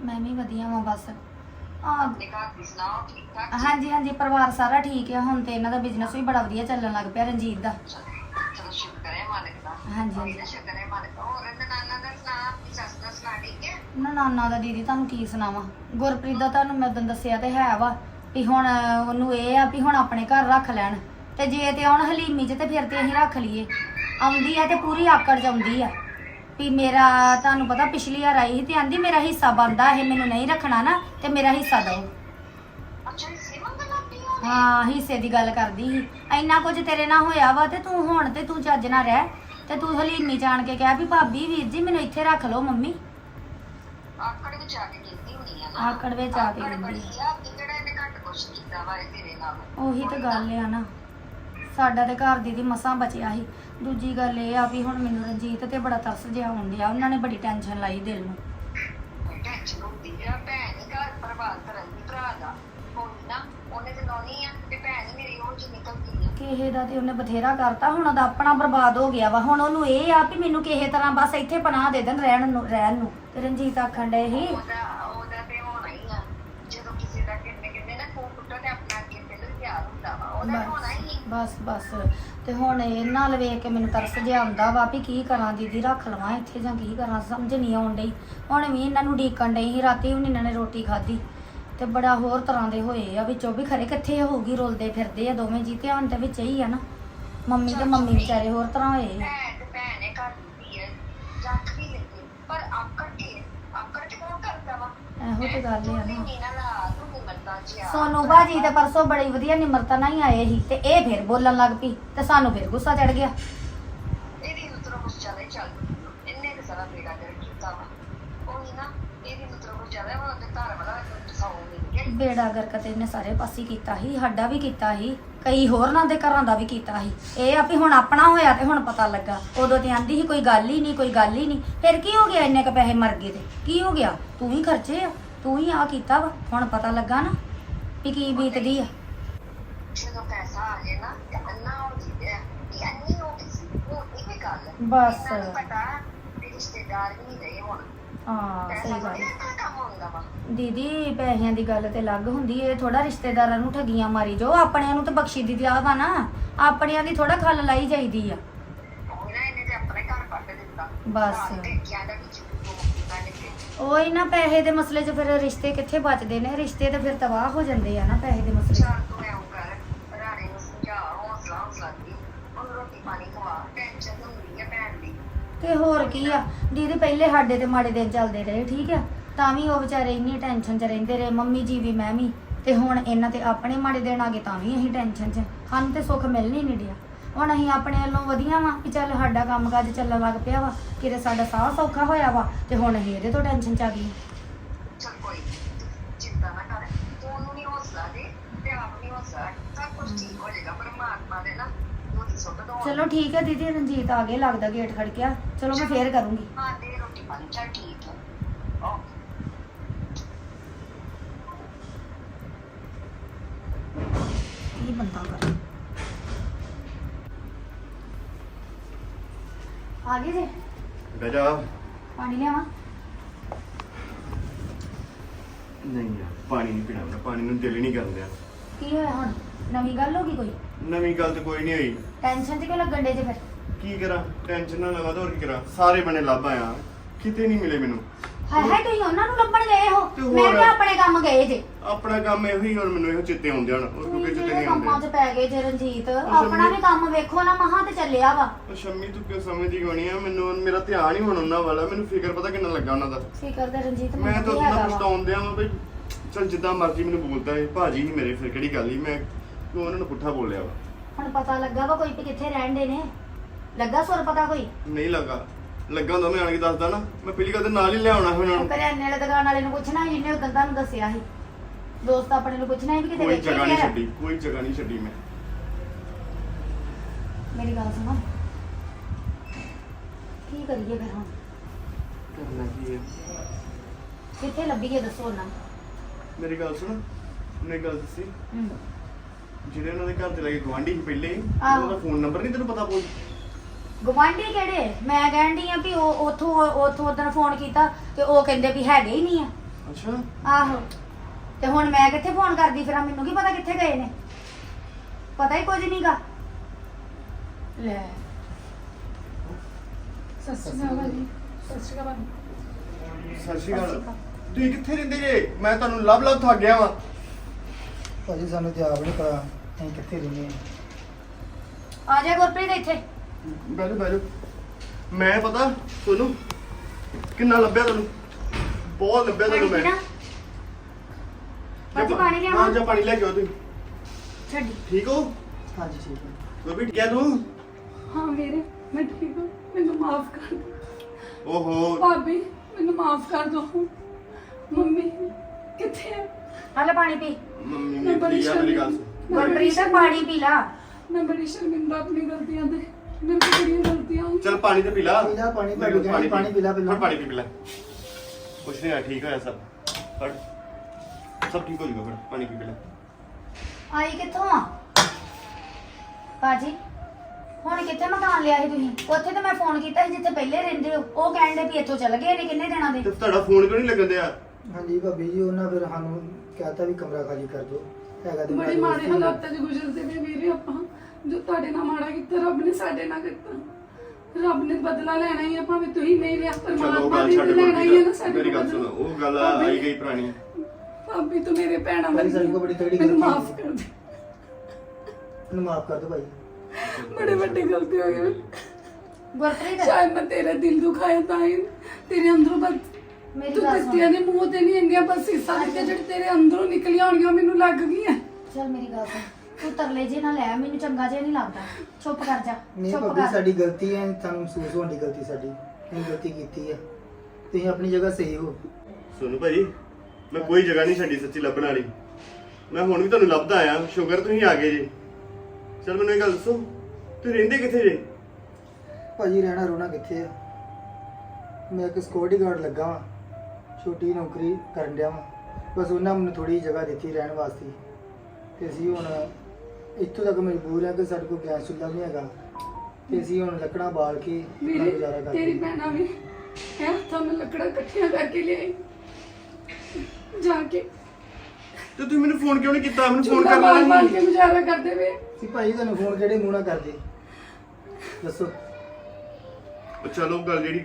ਮੈਂ ਵੀ ਵਧੀਆ ਵਾਂ ਬਸ। ਆ ਆਪਣੇ ਘਰ ਦੀ ਸੁਣਾਓ ਠੀਕ ਠਾਕ ਜੀ? ਹਾਂਜੀ ਹਾਂਜੀ ਪਰਿਵਾਰ ਸਾਰਾ ਠੀਕ ਆ। ਹੁਣ ਤੇ ਇਹਨਾਂ ਦਾ ਬਿਜ਼ਨਸ ਵੀ ਬੜਾ ਵਧੀਆ ਚੱਲਣ ਲੱਗ ਪਿਆ ਰਣਜੀਤ ਦਾ। ਚਲੋ ਸ਼ੁਕਰ ਹੈ ਮਾਲਕ ਦਾ। ਹਾਂਜੀ, ਉਹੀ ਨਾ ਸ਼ੁਕਰ ਹੈ ਮਾਲਕ ਦਾ। ਹੋਰ ਇਹਦਾ ਨਾਨਾ ਦਾ ਸੁਣਾ ਆਪਣੀ ਸੱਸ ਦਾ ਸੁਣਾ ਠੀਕ ਹੈ? ਨਾ ਨਾਨਾ ਦਾ ਦੀਦੀ ਤੁਹਾਨੂੰ ਕੀ ਸੁਣਾਵਾਂ? ਗੁਰਪ੍ਰੀਤ ਦਾ ਤੁਹਾਨੂੰ ਮੈਂ ਉਦੋਂ ਦੱਸਿਆ ਤੇ ਹੈ ਵਾ ਵੀ ਹੁਣ ਉਹਨੂੰ ਇਹ ਆ ਵੀ ਹੁਣ ਆਪਣੇ ਘਰ ਰੱਖ ਲੈਣ। ਤੇ ਜੇ ਤੇ ਆਉਣ ਹਲੀਮੀ ਚ ਤੇ ਫਿਰ ਤੇ ਅਸੀਂ ਰੱਖ ਲਈਏ। ਆਉਂਦੀ ਆ ਤੇ ਪੂਰੀ ਆਕੜ ਚ ਆਉਂਦੀ ਆ। ਵੀ ਮੇਰਾ ਤੁਹਾਨੂੰ ਪਤਾ ਪਿਛਲੀ ਵਾਰ ਆਈ ਸੀ ਤੇ ਆਂਦੀ ਮੇਰਾ ਹਿੱਸਾ ਬੰਦਾ ਇਹ ਮੈਨੂੰ ਨਹੀਂ ਰੱਖਣਾ ਨਾ ਤੇ ਮੇਰਾ ਹਿੱਸਾ ਦਿਓ। ਅੱਛਾ ਇਸੇ ਮੰਗਲ ਆਪੀ ਹੋ ਹਾਂ ਹਿੱਸੇ ਦੀ ਗੱਲ ਕਰਦੀ ਸੀ। ਇੰਨਾ ਕੁਝ ਤੇਰੇ ਨਾਲ ਹੋਇਆ ਵਾ ਤੇ ਤੂੰ ਹੁਣ ਤੇ ਤੂੰ ਚੱਜ ਨਾ ਰਹਿ। ਤੇ ਤੂੰ ਹਲੀਮੀ ਜਾਣ ਕੇ ਕਹਿ ਵੀ ਭਾਬੀ ਵੀਰ ਜੀ ਮੈਨੂੰ ਇੱਥੇ ਰੱਖ ਲਓ ਮੰਮੀ। ਆਕੜ ਵਿੱਚ ਆ ਕੇ ਕਹਿੰਦੀ ਹੋਣੀ ਆ ਨਾ। ਆਕੜ ਵਿੱਚ ਆ ਕੇ ਆਕੜ ਕਹਿੰਦੀ। ਬੜੀ ਆ ਕਿ ਕਿਹੜਾ ਇਹਨੇ ਘੱਟ ਕੁਛ ਕੀਤਾ ਵਾ ਇਹ ਤੇਰੇ ਨਾਲ। ਉਹੀ ਤੇ ਗੱਲ ਆ ਨਾ। ਸਾਡਾ ਤੇ ਘਰ ਦੀ ਦੀ ਮਸਾਂ ਬਚਿਆ ਸੀ। ਦੂਜੀ ਗੱਲ ਇਹ ਆ ਵੀ ਹੁਣ ਮੈਨੂੰ ਰਣਜੀਤ ਤੇ ਬੜਾ ਤਰਸ ਜਿਹਾ ਡਿਆ। ਉਹਨਾਂ ਨੇ ਬੜੀ ਟੈਨਸ਼ਨ ਲਾਈ ਦਿਲ ਨੂੰ। ਟੈਨਸ਼ਨ ਹੁੰਦੀ ਆ ਭੈਣ ਹੀ ਘਰ ਪਰਿਵਾਰ ਕਰਨ ਦੀ ਭਰਾ ਦਾ। ਕੋਈ ਨਾ ਉਹਨੇ ਤੇ ਲਾਉਣੀ ਆ ਤੇ ਭੈਣ ਮੇਰੀ ਉਹ ਚ ਨਿਕਲਦੀ ਆ। ਕਿਸੇ ਦਾ ਤੇ ਉਹਨੇ ਬਥੇਰਾ ਕਰਤਾ ਹੁਣ ਉਹਦਾ ਆਪਣਾ ਬਰਬਾਦ ਹੋ ਗਿਆ ਵਾ। ਹੁਣ ਉਹਨੂੰ ਇਹ ਆ ਵੀ ਮੈਨੂੰ ਕਿਸੇ ਤਰ੍ਹਾਂ ਬਸ ਇੱਥੇ ਪਨਾਹ ਦੇ ਦੇਣ ਰਹਿਣ ਨੂੰ ਰਹਿਣ ਨੂੰ। ਤੇ ਰਣਜੀਤ ਆਖਣ ਡਏ ਸੀ ਉਹਦਾ ਉਹਦਾ ਤੇ ਹੋਣਾ ਹੀ ਆ। ਜਦੋਂ ਕਿਸੇ ਦਾ ਕਿੰਨੇ ਕਿੰਨੇ ਨਾ ਖੂਨ ਟੁੱਟਾ ਤੇ ਆਪਣਾ ਅੱਗੇ ਪਹਿਲਾਂ ਹੀ ਪਿਆਰ ਹੁੰਦਾ ਵਾ। ਉਹਦਾ ਤੇ ਹੋਣਾ ਹੀ ਬਸ ਬਸ। ਤੇ ਹੁਣ ਇਹ ਨਾਲ ਵੇਖ ਕੇ ਮੈਨੂੰ ਤਰਸ ਜਿਹਾ ਆਉਂਦਾ ਵਾ ਵੀ ਕੀ ਕਰਾਂ ਦੀਦੀ ਰੱਖ ਲਵਾਂ ਇੱਥੇ ਜਾਂ ਕੀ ਕਰਾਂ ਸਮਝ ਨਹੀਂ ਆਉਣ ਡਈ। ਹੁਣ ਵੀ ਇਹਨਾਂ ਨੂੰ ਡੀਕਣ ਡਈ ਸੀ ਰਾਤੀ ਹੁਣ ਇਹਨਾਂ ਨੇ ਰੋਟੀ ਖਾਧੀ। ਤੇ ਬੜਾ ਹੋਰ ਤਰ੍ਹਾਂ ਦੇ ਹੋਏ ਆ ਵਿੱਚੋਂ ਵੀ ਖਰੇ ਕਿੱਥੇ ਹੋਊਗੀ ਰੋਲਦੇ ਫਿਰਦੇ ਆ ਦੋਵੇਂ ਜੀ ਧਿਆਨ ਤੇ ਵਿੱਚ ਹੀ ਆ ਨਾ। ਮੰਮੀ ਤੇ ਮੰਮੀ ਵਿਚਾਰੇ ਹੋਰ ਤਰ੍ਹਾਂ ਹੋਏ ਆ। ਭੈਣ ਤੇ ਭੈਣ ਨੇ ਘਰ ਦੀ ਹੈ ਜੱਟ ਵੀ ਲੱਗੇ ਪਰ ਆਕੜ ਕੇ ਆਕੜ ਕੇ ਕੌਣ ਕਰਦਾ ਵਾ? ਇਹੋ ਤੇ ਗੱਲ ਆ ਨਾ। ਲਾ ਤੂੰ ਸੋਨੂ ਬਾਜੀ ਤੇ ਪਰਸੋਂ ਬੜੀ ਵਧੀਆ ਨਿਮਰਤਾ ਨਾਲ ਹੀ ਆਏ ਸੀ ਤੇ ਇਹ ਫਿਰ ਬੋਲਣ ਲੱਗ ਪਈ ਤੇ ਸਾਨੂੰ ਫਿਰ ਗੁੱਸਾ ਚੜ ਗਿਆ। ਇਹਦੀ ਚੱਲੇ ਤੇ ਸਾਰਾ ਬੇੜਾ ਕਰ ਕੀਤਾ ਵਾ। ਉਹ ਨਾ ਇਹਦੀ ਮਤਲਬ ਉਸ ਚੱਲੇ ਵਾ ਤੇ ਘਰ ਵਾਲਾ ਸੌਂ ਨਹੀਂ ਗਿਆ। ਬੇੜਾ ਗਰਕਤ ਇਹਨੇ ਸਾਰੇ ਪਾਸੇ ਕੀਤਾ ਸੀ ਸਾਡਾ ਵੀ ਕੀਤਾ ਸੀ ਕਈ ਹੋਰਨਾਂ ਦੇ ਘਰਾਂ ਦਾ ਵੀ ਕੀਤਾ ਸੀ। ਇਹ ਆ ਵੀ ਹੁਣ ਆਪਣਾ ਹੋਇਆ ਤੇ ਹੁਣ ਪਤਾ ਲੱਗਾ। ਉਦੋਂ ਤੇ ਆਂਦੀ ਸੀ ਕੋਈ ਗੱਲ ਹੀ ਨਹੀਂ ਕੋਈ ਗੱਲ ਹੀ ਨਹੀਂ। ਫਿਰ ਕੀ ਹੋ ਗਿਆ ਇੰਨੇ ਕ ਪੈਸੇ ਮਰ ਗਏ ਤੇ? ਕੀ ਹੋ ਗਿਆ? ਤੂੰ ਹੀ ਖਰਚੇ ਆ। ਤੂੰ ਹੀ ਆ ਕੀਤਾ ਵਾ ਹੁਣ ਪਤਾ ਲੱਗਾ ਨਾ ਵੀ ਕੀ ਬੀਤਦੀ ਆ। ਜਦੋਂ ਪੈਸਾ ਆ ਜੇ ਨਾ ਤੇ ਅੰਨਾ ਹੋ ਜੀ ਹੈ ਕਿ ਅੰਨੀ ਹੋ ਗਈ ਸੀ ਉਹ ਇਹ ਵੀ ਗੱਲ ਬਸ। ਇਹਨਾਂ ਨੂੰ ਪਤਾ ਵੀ ਰਿਸ਼ਤੇਦਾਰ ਵੀ ਨਹੀਂ ਰਹੇ ਹੁਣ। ਹਾਂ ਪੈਸਾ ਸਹੀ ਗੱਲ। ਥੋੜ੍ਹੀ ਆਪਣਾ ਕੰਮ ਹੁੰਦਾ ਵਾ। ਦੀਦੀ ਪੈਸਿਆਂ ਦੀ ਗੱਲ ਤੇ ਲੱਗ ਹੁੰਦੀ ਏ ਥੋੜਾ ਰਿਸ਼ਤੇਦਾਰਾਂ ਨੂੰ ਠੱਗੀਆਂ ਮਾਰੀ ਜੋ ਆਪਣਿਆਂ ਨੂੰ ਤਾਂ ਬਖਸ਼ੀ ਦੀ ਦਿਆ ਵਾ ਨਾ ਆਪਣਿਆਂ ਦੀ ਥੋੜਾ ਖੱਲ ਲਾਈ ਜਾਈਦੀ ਆ। ਉਹ ਨਾ ਇਹਨੇ ਤੇ ਆਪਣੇ ਘਰ ਪੱਟ ਦਿੱਤਾ। ਬਸ। ਤੇ ਦੋ ਉਹੀ ਨਾ ਪੈਸੇ ਦੇ ਮਸਲੇ 'ਚ ਫਿਰ ਰਿਸ਼ਤੇ ਕਿੱਥੇ ਬਚਦੇ ਨੇ? ਰਿਸ਼ਤੇ ਤਾਂ ਫਿਰ ਤਬਾਹ ਹੋ ਜਾਂਦੇ ਆ ਨਾ ਪੈਸੇ ਦੇ ਮਸਲੇ 'ਚ। ਚਾਰ ਤੂੰ ਐਂ ਕਰ ਰਾਣੇ ਨੂੰ ਸਮਝਾ ਹੌਸਲਾ ਹੌਸਲਾ ਦੀ ਉਹਨੂੰ ਰੋਟੀ ਪਾਣੀ ਖਵਾ ਟੈਨਸ਼ਨ ਹੁੰਦੀ ਹੈ ਭੈਣ ਦੀ। ਤੇ ਹੋਰ ਕੀ ਆ? ਦੀਦੀ ਪਹਿਲੇ ਸਾਡੇ ਤੇ ਮਾੜੇ ਦਿਨ ਚੱਲਦੇ ਰਹੇ ਠੀਕ ਆ? ਤਾਂ ਵੀ ਉਹ ਵਿਚਾਰੇ ਇੰਨੀ ਟੈਨਸ਼ਨ 'ਚ ਰਹਿੰਦੇ ਰਹੇ ਮੰਮੀ ਜੀ ਵੀ ਮੈਂ ਵੀ। ਤੇ ਹੁਣ ਇਹਨਾਂ ਤੇ ਆਪਣੇ ਮਾੜੇ ਦਿਨ ਆ ਗਏ ਤਾਂ ਵੀ ਅਸੀਂ ਟੈਨਸ਼ਨ 'ਚ। ਸਾਨੂੰ ਤੇ ਸੁੱਖ ਮਿਲਣੀ ਨਹੀਂ ਡਿਆ। ਹੁਣ ਅਸੀਂ ਆਪਣੇ ਵੱਲੋਂ ਵਧੀਆ ਵਾ ਕਿ ਚੱਲ ਸਾਡਾ ਕੰਮਕਾਜ ਚੱਲਣ ਲੱਗ ਪਿਆ ਵਾ ਕਿਤੇ ਸਾਡਾ ਸਾਹ ਸੌਖਾ ਹੋਇਆ ਵਾ ਤੇ ਹੁਣ ਅਸੀਂ ਇਹਦੇ ਤੋਂ ਟੈਨਸ਼ਨ 'ਚ ਆ ਚਲ ਕੋਈ ਨੀ, ਤੂੰ ਚਿੰਤਾ ਨਾ ਕਰ ਤੂੰ ਉਹਨੂੰ ਵੀ ਹੌਸਲਾ ਦੇ ਤੇ ਆਪ ਵੀ ਹੌਸਲਾ ਰੱਖ, ਸਭ ਕੁਝ ਠੀਕ ਹੋ ਜਾਏਗਾ ਪਰਮਾਤਮਾ ਦੇ ਨਾ ਉਹਦੀ ਸੁੱਟ ਦੋ ਚਲੋ ਠੀਕ ਹੈ ਦੀਦੀ ਰਣਜੀਤ ਆ ਗਏ ਲੱਗਦਾ ਗੇਟ ਖੜਕਿਆ ਚਲੋ ਮੈਂ ਫੇਰ ਕਰੂੰਗੀ। ਹਾਂ ਦੇ ਰੋਟੀ ਪਾਣੀ ਚੱਲ ਠੀਕ ਹੈ। ਓਕੇ ਕੀ ਬੰਦਾ ਕਰ ਆ ਗਏ ਜੇ? ਬਹਿ ਜਾ। ਪਾਣੀ ਲਿਆਵਾਂ? ਨਹੀਂ ਯਾਰ ਪਾਣੀ ਨਹੀਂ ਪੀਣਾ ਮੈਂ ਪਾਣੀ ਨੂੰ ਦਿਲ ਹੀ ਨਹੀਂ ਕਰਨ ਦਿਆ। ਕੀ ਹੋਇਆ ਹੁਣ? ਨਵੀਂ ਗੱਲ ਹੋ ਗਈ ਕੋਈ? ਨਵੀਂ ਗੱਲ ਤੇ ਕੋਈ ਨਹੀਂ ਹੋਈ। ਟੈਨਸ਼ਨ ਚ ਕਿਉਂ ਲੱਗਣ ਡੇ ਜੇ ਫਿਰ? ਕੀ ਕਰਾਂ? ਟੈਨਸ਼ਨ ਨਾ ਲਵਾਂ ਤਾਂ ਹੋਰ ਕੀ ਕਰਾਂ? ਸਾਰੇ ਬਣੇ ਲੱਭ ਆਇਆ। ਕਿਤੇ ਨਹੀਂ ਮਿਲੇ ਮੈਨੂੰ। ਹਾਏ ਹਾਏ ਤੁਸੀਂ ਉਹਨਾਂ ਨੂੰ ਲੱਭਣ ਗਏ ਹੋ? ਮੈਂ? ਤਾਂ ਆਪਣੇ ਕੰਮ ਗਏ ਜੇ। ਆਪਣਾ ਕੰਮ ਇਹੋ ਹੀ ਹੁਣ ਮੈਨੂੰ ਇਹੋ ਚਿੱਤੇ ਆਉਂਦੇ ਹਨ ਹੋਰ ਕੋਈ ਚਿੱਤੇ ਨਹੀਂ ਕੰਮਾਂ 'ਚ ਆਉਂਦੇ ਪੈ ਗਏ ਜੇ ਰਣਜੀਤ। ਆਪਣਾ ਵੀ ਕੰਮ ਵੇਖੋ ਨਾ ਮਹਾਂ ਤੇ ਚੱਲਿਆ ਵਾ। ਉਹ ਸ਼ੰਮੀ ਤੂੰ ਕਿਉਂ ਸਮਝਦੀ ਹੋਣੀ ਆ? ਮੈਨੂੰ ਮੇਰਾ ਧਿਆਨ ਹੀ ਹੁਣ ਉਹਨਾਂ ਵਾਲਾ ਮੈਨੂੰ ਫਿਕਰ ਪਤਾ ਕਿੰਨਾ ਲੱਗਾ ਉਹਨਾਂ ਦਾ। ਫਿਕਰ ਤੇ ਰਣਜੀਤ? ਮੈਂ ਤਾਂ ਵੀ ਉਹਨਾਂ ਹੈਗਾ ਵਾ? ਪਛਤਾਉਂਦੇ ਆ ਮੈਂ ਬਈ ਚਲ ਜਿੱਦਾਂ ਮਰਜ਼ੀ ਮੈਨੂੰ ਬੋਲਦਾ ਏ ਭਾਜੀ ਹੀ ਮੇਰੇ ਫਿਰ ਕਿਹੜੀ ਗੱਲ ਹੀ ਮੈਂ ਕਿਉਂ ਉਹਨਾਂ ਨੂੰ ਪੁੱਠਾ ਬੋਲਿਆ ਵਾ? ਹੁਣ ਪਤਾ ਲੱਗਾ ਵਾ ਕੋਈ ਵੀ ਕਿੱਥੇ ਰਹਿਣ ਦੇ ਨੇ। ਲੱਗਾ ਸੁਰ ਪਤਾ ਕੋਈ? ਨਹੀਂ ਲੱਗਾ। ਲੱਗਾ ਹੁੰਦਾ ਮੈਂ ਆਣ ਕੇ ਦੱਸਦਾ ਨਾ। ਮੈਂ ਪਹਿਲੀ ਗੱਲ ਤੇ ਨਾਲ ਹੀ ਲਿਆਉਣਾ ਸੀ ਉਹਨਾਂ ਨੂੰ। ਕਰਿਆਨੇ ਵਾਲੇ ਦੁਕਾਨ ਵਾਲੇ ਨੂੰ ਪੁੱਛਣਾ ਸੀ ਜਿਹਨੇ ਉਦੋਂ ਤੁਹਾਨੂੰ ਦੱਸਿਆ ਸੀ। ਦੋਸਤ ਆਪਣੇ ਨੂੰ ਪੁੱਛਣਾ ਸੀ ਵੀ ਕਿਤੇ ਕੋਈ ਵੇਖਿਆ ਜਗ੍ਹਾ ਨਹੀਂ ਗਿਆ ਛੱਡੀ ਕੋਈ ਜਗ੍ਹਾ ਨਹੀਂ ਛੱਡੀ ਮੈਂ। ਮੇਰੀ ਗੱਲ ਸੁਣੋ। ਕੀ ਕਰੀਏ ਫਿਰ ਹੁਣ? ਕਰਨਾ ਕੀ ਹੈ ਕਿੱਥੇ ਲੱਭੀਏ ਦੱਸੋ ਨਾ? ਮੇਰੀ ਗੱਲ ਸੁਣ ਉਹਨੇ ਗੱਲ ਦੱਸੀ। ਹੂੰ। ਜਿਹੜੇ ਉਹਨਾਂ ਦੇ ਘਰ ਤੇ ਲੱਗੇ ਗਵਾਂਢੀ ਸੀ ਪਹਿਲੇ ਆਹੋ। ਉਹਦਾ ਫੋਨ ਨੰਬਰ ਨਹੀਂ ਤੈਨੂੰ ਪਤਾ ਕੋਈ? ਗਵਾਂਢੀ ਕਿਹੜੇ? ਮੈਂ ਕਹਿਣਦੀ ਆ ਵੀ ਉਹ ਉਥੋਂ ਉਥੋਂ ਉਦੋਂ ਫੋਨ ਕੀਤਾ ਤੇ ਉਹ ਕਹਿੰਦੇ ਵੀ ਹੈਗੇ ਹੀ ਨਹੀਂ ਆ। ਅੱਛਾ। ਆਹੋ। ਤੇ ਹੁਣ ਮੈਂ ਕਿੱਥੇ ਫੋਨ ਕਰਦੀ ਫਿਰਾਂ? ਮੈਨੂੰ ਕੀ ਪਤਾ ਕਿੱਥੇ ਗਏ ਨੇ? ਪਤਾ ਹੀ ਕੁਝ ਨਹੀਂਗਾ ਲੈ। ਸਤਿ ਸ਼੍ਰੀ ਅਕਾਲ ਭਾਜੀ। ਸਤਿ ਸ਼੍ਰੀ ਅਕਾਲ ਭਾਜੀ ਸਤਿ ਸ਼੍ਰੀ ਅਕਾਲ। ਤੁਸੀਂ ਕਿੱਥੇ ਰਹਿੰਦੇ ਜੇ? ਮੈਂ ਤੁਹਾਨੂੰ ਲੱਭ ਲੱਭ ਥੱਕ ਗਿਆ ਵਾਂ। ਭਾਜੀ ਸਾਨੂੰ ਤੇ ਆਪ ਨਹੀਂ ਪਤਾ। ਅਸੀਂ ਕਿੱਥੇ ਰਹਿੰਦੇ ਆ ਜਾ ਗੁਰਪ੍ਰੀਤ ਇੱਥੇ। ਬੈਠੋ ਬੈਠੋ ਮੈਂ ਪਤਾ ਤੁਹਾਨੂੰ ਕਿੰਨਾ ਲੱਭਿਆ ਤੁਹਾਨੂੰ? ਬਹੁਤ ਲੱਭਿਆ ਪਾਣੀ ਤੁਹਾਨੂੰ ਮੈਂ। ਪੀਣਾ? ਭਾਜੀ ਪਾਣੀ ਲਿਆਵਾਂ? ਹਾਂ ਜਾ ਪਾਣੀ ਲੈ ਕੇ ਆਓ ਤੁਸੀਂ। ਛੱਡੀ। ਠੀਕ ਹੋ? ਹਾਂਜੀ ਠੀਕ ਹੈ। ਗੋਬੀ ਕਿਹਾ ਤੂੰ? ਹਾਂ ਵੀਰੇ ਮੈਂ ਠੀਕ ਹਾਂ। ਮੈਨੂੰ ਮਾਫ ਕਰ ਦਿਓ ਓਹੋ। ਭਾਬੀ ਮੈਨੂੰ ਮਾਫ ਕਰ ਦਿਓ ਮੰਮੀ ਕਿੱਥੇ ਹੈ ਆ ਲੈ ਪਾਣੀ ਪੀ। ਮੰਮੀ ਮੈਂ ਨੇ ਬੜੀ ਪਲੀਜ਼ ਮੇਰੀ ਗੱਲ ਸ਼ਰਮਿੰਦ- ਸੁਣ। ਮੈਂ ਬੜੀ ਗੁਰਪ੍ਰੀਤ ਸ਼ਰਮਿੰਦ- ਪਾਣੀ ਪੀ ਲਾ। ਮੈਂ ਬੜੀ ਸ਼ਰਮਿੰਦਾ ਆਪਣੀ ਗਲਤੀਆਂ ਤੇ। ਮੇਰੇ ਕੋਲ ਬੜੀਆਂ ਗਲਤੀਆਂ ਹੋ ਚੱਲ ਪਾਣੀ ਤੇ ਪੀ ਲਾ। ਪੀ ਲਾ ਪਾਣੀ, ਮੇਰੇ ਕੋਲ ਪਾਣੀ ਪਾਣੀ ਪੀ ਲਾ ਪਹਿਲਾਂ। ਫੜ ਪਾਣੀ ਪੀ ਲੈ। ਕੁਛ ਨਹੀਂ ਆ ਠੀਕ ਹੋਇਆ ਸਭ। ਫੜ। ਸਭ ਠੀਕ ਹੋ ਜਾਊਗਾ ਫੜ। ਪਾਣੀ ਪੀ ਲੈ। ਆਈ ਕਿੱਥੋਂ ਆ? ਬਾਜੀ ਹੁਣ ਕਿੱਥੇ ਮਕਾਨ ਲਿਆ ਸੀ ਤੁਸੀਂ? ਉੱਥੇ ਤਾਂ ਮੈਂ ਫੋਨ ਕੀਤਾ ਸੀ ਜਿੱਥੇ ਪਹਿਲੇ ਰਹਿੰਦੇ ਹੋ। ਉਹ ਕਹਿਣ ਦੇ ਵੀ ਇੱਥੋਂ ਚੱਲ ਗਏ ਨੇ ਕਿੰਨੇ ਦਿਨਾਂ ਦੇ? ਤੇ ਤੁਹਾਡਾ ਫੋਨ ਕਿਉਂ ਨਹੀਂ ਲੱਗਣ ਦਿਆ ਹਾਂਜੀ ਭਾਬੀ ਜੀ ਉਹਨਾਂ ਫਿਰ ਸਾਨੂੰ ਕਹਤਾ ਵੀ ਕਮਰਾ ਖਾਲੀ ਕਰ ਦਿਓ। ਹੈਗਾ ਤੇ ਬੜੇ ਮਾੜੇ ਹਾਲਾਤਾਂ 'ਚ ਗੁਜ਼ਰਦੇ ਪਏ ਵੀਰੇ ਆਪਾਂ। ਜੋ ਤੁਹਾਡੇ ਨਾਲ ਮਾੜਾ ਕੀਤਾ ਰੱਬ ਨੇ ਸਾਡੇ ਨਾਲ ਕੀਤਾ। ਰੱਬ ਨੇ ਬਦਲਾ ਲੈਣਾ ਹੀ ਆ ਭਾਵੇਂ ਤੁਸੀਂ ਨਹੀਂ ਲਿਆ ਚਲੋ ਉਹ ਪਰਮਾਤਮਾ ਗੱਲ ਨੇ ਛੱਡ ਲੈਣਾ ਹੀ ਹੈ ਨਾ ਸਾਡੇ ਮੇਰੀ ਗੱਲ। ਸੁਣੋ ਉਹ ਗੱਲ ਆਈ ਗਈ ਪੁਰਾਣੀ। ਭਾਬੀ ਤੂੰ ਮੇਰੇ ਭੈਣਾਂ ਭਾਈ, ਵਰਗੀ ਸਾਡੇ ਕੋਲ ਬੜੀ ਤਗੜੀ ਮੈਨੂੰ ਗਲਤੀ ਮਾਫ। ਕਰ ਦੇ। ਇਹਨੂੰ ਮਾਫ ਕਰ ਦਿਓ ਭਾਈ। ਬੜੇ ਵੱਡੀ ਗਲਤੀ ਹੋ ਗਈ। ਗੁਰਪ੍ਰੀਤ। ਸ਼ਾਇਦ ਮੈਂ ਤੇਰਾ ਦਿਲ ਦੁਖਾਇਆ ਤਾਂ ਹੀ ਤੇਰੇ ਅੰਦਰੋਂ ਬਸ ਮੇਰੀ ਤੂੰ ਗੱਲ ਸੁਣ। ਦਿੱਤੀਆਂ ਨੇ ਮੂੰਹ ਤੇ ਨਹੀਂ ਇੰਨੀਆਂ ਬਸ ਸੀਸਾਂ ਦਿੱਤੀਆਂ ਜਿਹੜੇ ਤੇਰੇ ਅੰਦਰੋਂ ਨਿਕਲੀਆਂ ਹੋਣਗੀਆਂ ਮੈਨੂੰ ਲੱਗ ਗਈਆਂ। ਚੱਲ ਮੇਰੀ ਗੱਲ ਸੁਣ। ਤੂੰ ਤਰਲੇ ਜੇ ਨਾ ਲੈ ਮੈਨੂੰ ਚੰਗਾ ਜਿਹਾ ਨਹੀਂ ਲੱਗਦਾ। ਚੁੱਪ ਕਰ ਜਾ ਨਹੀਂ ਚੁੱਪ ਭਾਬੀ ਕਰ। ਸਾਡੀ ਗਲਤੀ ਹੈ ਤੁਹਾਨੂੰ ਮਹਿਸੂਸ ਹੋਣ ਦੀ ਗਲਤੀ ਸਾਡੀ। ਅਸੀਂ ਗਲਤੀ ਕੀਤੀ ਹੈ। ਤੁਸੀਂ ਆਪਣੀ ਜਗ੍ਹਾ ਸਹੀ ਹੋ। ਸੁਣੋ ਭਾਈ ਮੈਂ ਕੋਈ ਜਗ੍ਹਾ ਨਹੀਂ ਛੱਡੀ ਸੱਚੀ ਲੱਭਣ ਵਾਲੀ। ਮੈਂ ਹੁਣ ਵੀ ਤੁਹਾਨੂੰ ਲੱਭਦਾ ਆਇਆ ਸ਼ੁਕਰ ਤੁਸੀਂ ਆ ਗਏ ਜੀ। ਚਲ ਮੈਨੂੰ ਇਹ ਗੱਲ ਦੱਸੋ ਤੁਸੀਂ ਰਹਿੰਦੇ ਕਿੱਥੇ ਜੇ? ਭਾਜੀ ਰਹਿਣਾ ਰੋਣਾ ਕਿੱਥੇ ਆ? ਮੈਂ ਇੱਕ ਸਿਕਿਉਰਿਟੀ ਗਾਰਡ ਲੱਗਾ ਵਾਂ। ਛੋਟੀ ਨੌਕਰੀ ਕਰਨ ਡਿਆ ਵਾਂ। ਬਸ ਉਹਨਾਂ ਮੈਨੂੰ ਥੋੜੀ ਜਗ੍ਹਾ ਦਿੱਤੀ ਰਹਿਣ ਵਾਸਤੇ। ਤੇ ਅਸੀਂ ਹੁਣ ਇੱਥੋਂ ਤੱਕ ਮਜਬੂਰ ਆ ਕਿ ਸਾਡੇ ਕੋਲ ਗੈਸ ਚੁੱਲ੍ਹਾ ਵੀ ਹੈਗਾ। ਤੇ ਅਸੀਂ ਹੁਣ ਲੱਕੜਾਂ ਬਾਲ ਕੇ ਆਪਣਾ ਵੀਰੇ ਗੁਜ਼ਾਰਾ ਕਰਦੇ ਤੇਰੀ ਭੈਣਾਂ ਵੀ ਹੈ ਤੁਹਾਨੂੰ ਲੱਕੜਾਂ ਇਕੱਠੀਆਂ ਕਰਕੇ ਲਿਆਈ। ਜਾ ਕੇ। ਤੇ ਤੁਸੀਂ ਮੈਨੂੰ ਫੋਨ ਕਿਉਂ ਨਹੀਂ ਕੀਤਾ? ਮੈਨੂੰ ਫੋਨ ਚੁੱਲ੍ਹਾ ਕਰ ਬਾਲ ਬਾਲ ਲੈਣਾ ਕੇ ਗੁਜ਼ਾਰਾ ਕਰਦੇ ਵੇ। ਸੀ ਭਾਈ ਤੁਹਾਨੂੰ ਫੋਨ ਕਿਹੜੇ ਮੂੰਹ ਨਾਲ ਕਰਦੇ? ਦੱਸੋ। ਉਹ ਚਲੋ ਗੱਲ ਜਿਹੜੀ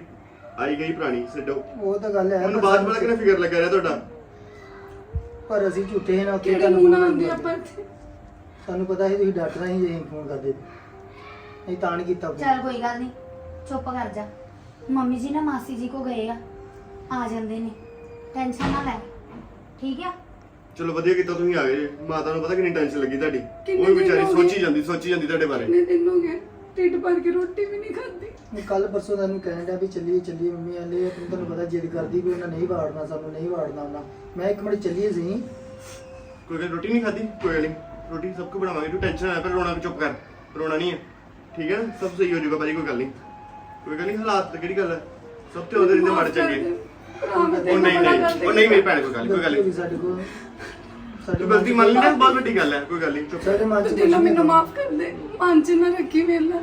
ਆਈ ਗਈ ਪੁਰਾਣੀ ਛੱਡੋ। ਉਹ ਤਾਂ ਗੱਲ ਹੈ ਮੈਨੂੰ ਪਰ ਬਾਅਦ ਸਾਨੂੰ- ਪਤਾ ਕਿੰਨਾ ਫਿਕਰ ਲੱਗਾ ਰਿਹਾ ਤੁਹਾਡਾ। ਪਰ ਅਸੀਂ ਝੂਠੇ ਹਾਂ ਨਾ ਉੱਥੇ ਕਿਹੜੇ ਤੁਹਾਨੂੰ ਮੂੰਹ ਨਾਲ ਆਉਂਦੀ। ਆਪਾਂ ਇੱਥੇ? ਸਾਨੂੰ ਪਤਾ ਸੀ ਤੁਸੀਂ ਡਾਕਟਰ ਹੀ ਜੇ ਫੋਨ ਕਰਦੇ ਨਹੀਂ ਤਾਂ ਨਹੀਂ ਕੀਤਾ phone। ਚੱਲ ਕੋਈ ਗੱਲ ਨਹੀਂ ਚੁੱਪ ਕਰ ਜਾ। ਮੰਮੀ ਜੀ ਨਾ ਮਾਸੀ ਜੀ ਕੋ ਗਏ ਆ ਆ ਜਾਂਦੇ ਨੇ। ਟੈਨਸ਼ਨ ਨਾ ਲੈ। ਠੀਕ ਆ? ਚਲੋ ਵਧੀਆ ਕੀਤਾ ਤੁਸੀਂ ਆ ਗਏ ਜੀ। ਮਾਤਾ ਨੂੰ ਪਤਾ ਕਿੰਨੀ ਟੈਨਸ਼ਨ ਲੱਗੀ ਤੁਹਾਡੀ। ਕਿੰਨੇ ਉਹ ਵੀ ਦਿਨ ਵਿਚਾਰੀ ਹੋ ਗਏ? ਸੋਚੀ ਜਾਂਦੀ ਸੋਚੀ ਜਾਂਦੀ ਤੁਹਾਡੇ ਬਾਰੇ। ਕਿੰਨੇ ਦਿਨ ਹੋ ਗਏ? ਢਿੱਡ ਭਰ ਕੇ ਰੋਟੀ ਵੀ ਨਹੀਂ ਖਾਧੀ। ਮੈਂ ਕੱਲ ਪਰਸੋਂ ਤੁਹਾਨੂੰ ਕਹਿਣ ਡਿਆ ਵੀ ਚੱਲੀਏ ਚੱਲੀਏ ਮੰਮੀ ਆਲੇ। ਆਪਣੀ ਤੁਹਾਨੂੰ ਪਤਾ ਜਿੱਦ ਕਰਦੀ ਵੀ ਉਹਨਾਂ ਨਹੀਂ ਵਾੜਨਾ ਸਾਨੂੰ ਨਹੀਂ ਵਾੜਨਾ ਉਹਨਾਂ। ਮੈਂ ਇੱਕ ਮਿੰਟ ਚੱਲੀਏ ਸੀ। ਕੋਈ ਰੋਟੀ ਨਹੀਂ ਖਾਧੀ? ਕੋਈ ਗੱਲ ਨਹੀਂ ਰੋਟੀ ਸਭ ਕੁ ਬਣਾਵਾਂਗੇ ਤੂੰ ਟੈਨਸ਼ਨ ਨਾ ਕਰ ਰੋਣਾ ਵੀ ਚੁੱਪ ਕਰ ਰੋਣਾ ਨਹੀਂ ਹੈ ਠੀਕ ਹੈ ਨਾ? ਸਭ ਸਹੀ ਹੋ ਜਾਊਗਾ ਭਾਜੀ ਕੋਈ ਗੱਲ ਨਹੀਂ। ਕੋਈ ਗੱਲ ਨਹੀਂ ਹਾਲਾਤ ਤੇ ਕਿਹੜੀ ਗੱਲ ਹੈ ਸਭ ਤੇ ਉਹਦੇ ਰਹਿੰਦੇ ਮਾੜੇ ਚੰਗੇ ਉਹ ਨਹੀਂ ਨਹੀਂ ਉਹ ਨਹੀਂ ਮੇਰੀ ਭੈਣ ਕੋਈ ਗੱਲ ਕੋਈ ਗੱਲ ਨਹੀਂ। ਸਾਡੇ ਕੋਲ ਸਾਡੀ ਤੂੰ ਗਲਤੀ ਮੰਨ ਲਈ ਨਾ ਬਹੁਤ ਵੱਡੀ ਗੱਲ ਹੈ ਕੋਈ ਗੱਲ ਨਹੀਂ ਚੁੱਪ ਕਰ। ਸਾਡੇ ਮਨ ਚ ਕੁਛ ਨਹੀਂ ਮੈਨੂੰ। ਮਾਫ ਕਰ ਦੇ। ਮਨ ਚ ਨਾ ਰੱਖੀ ਵੇਲਾ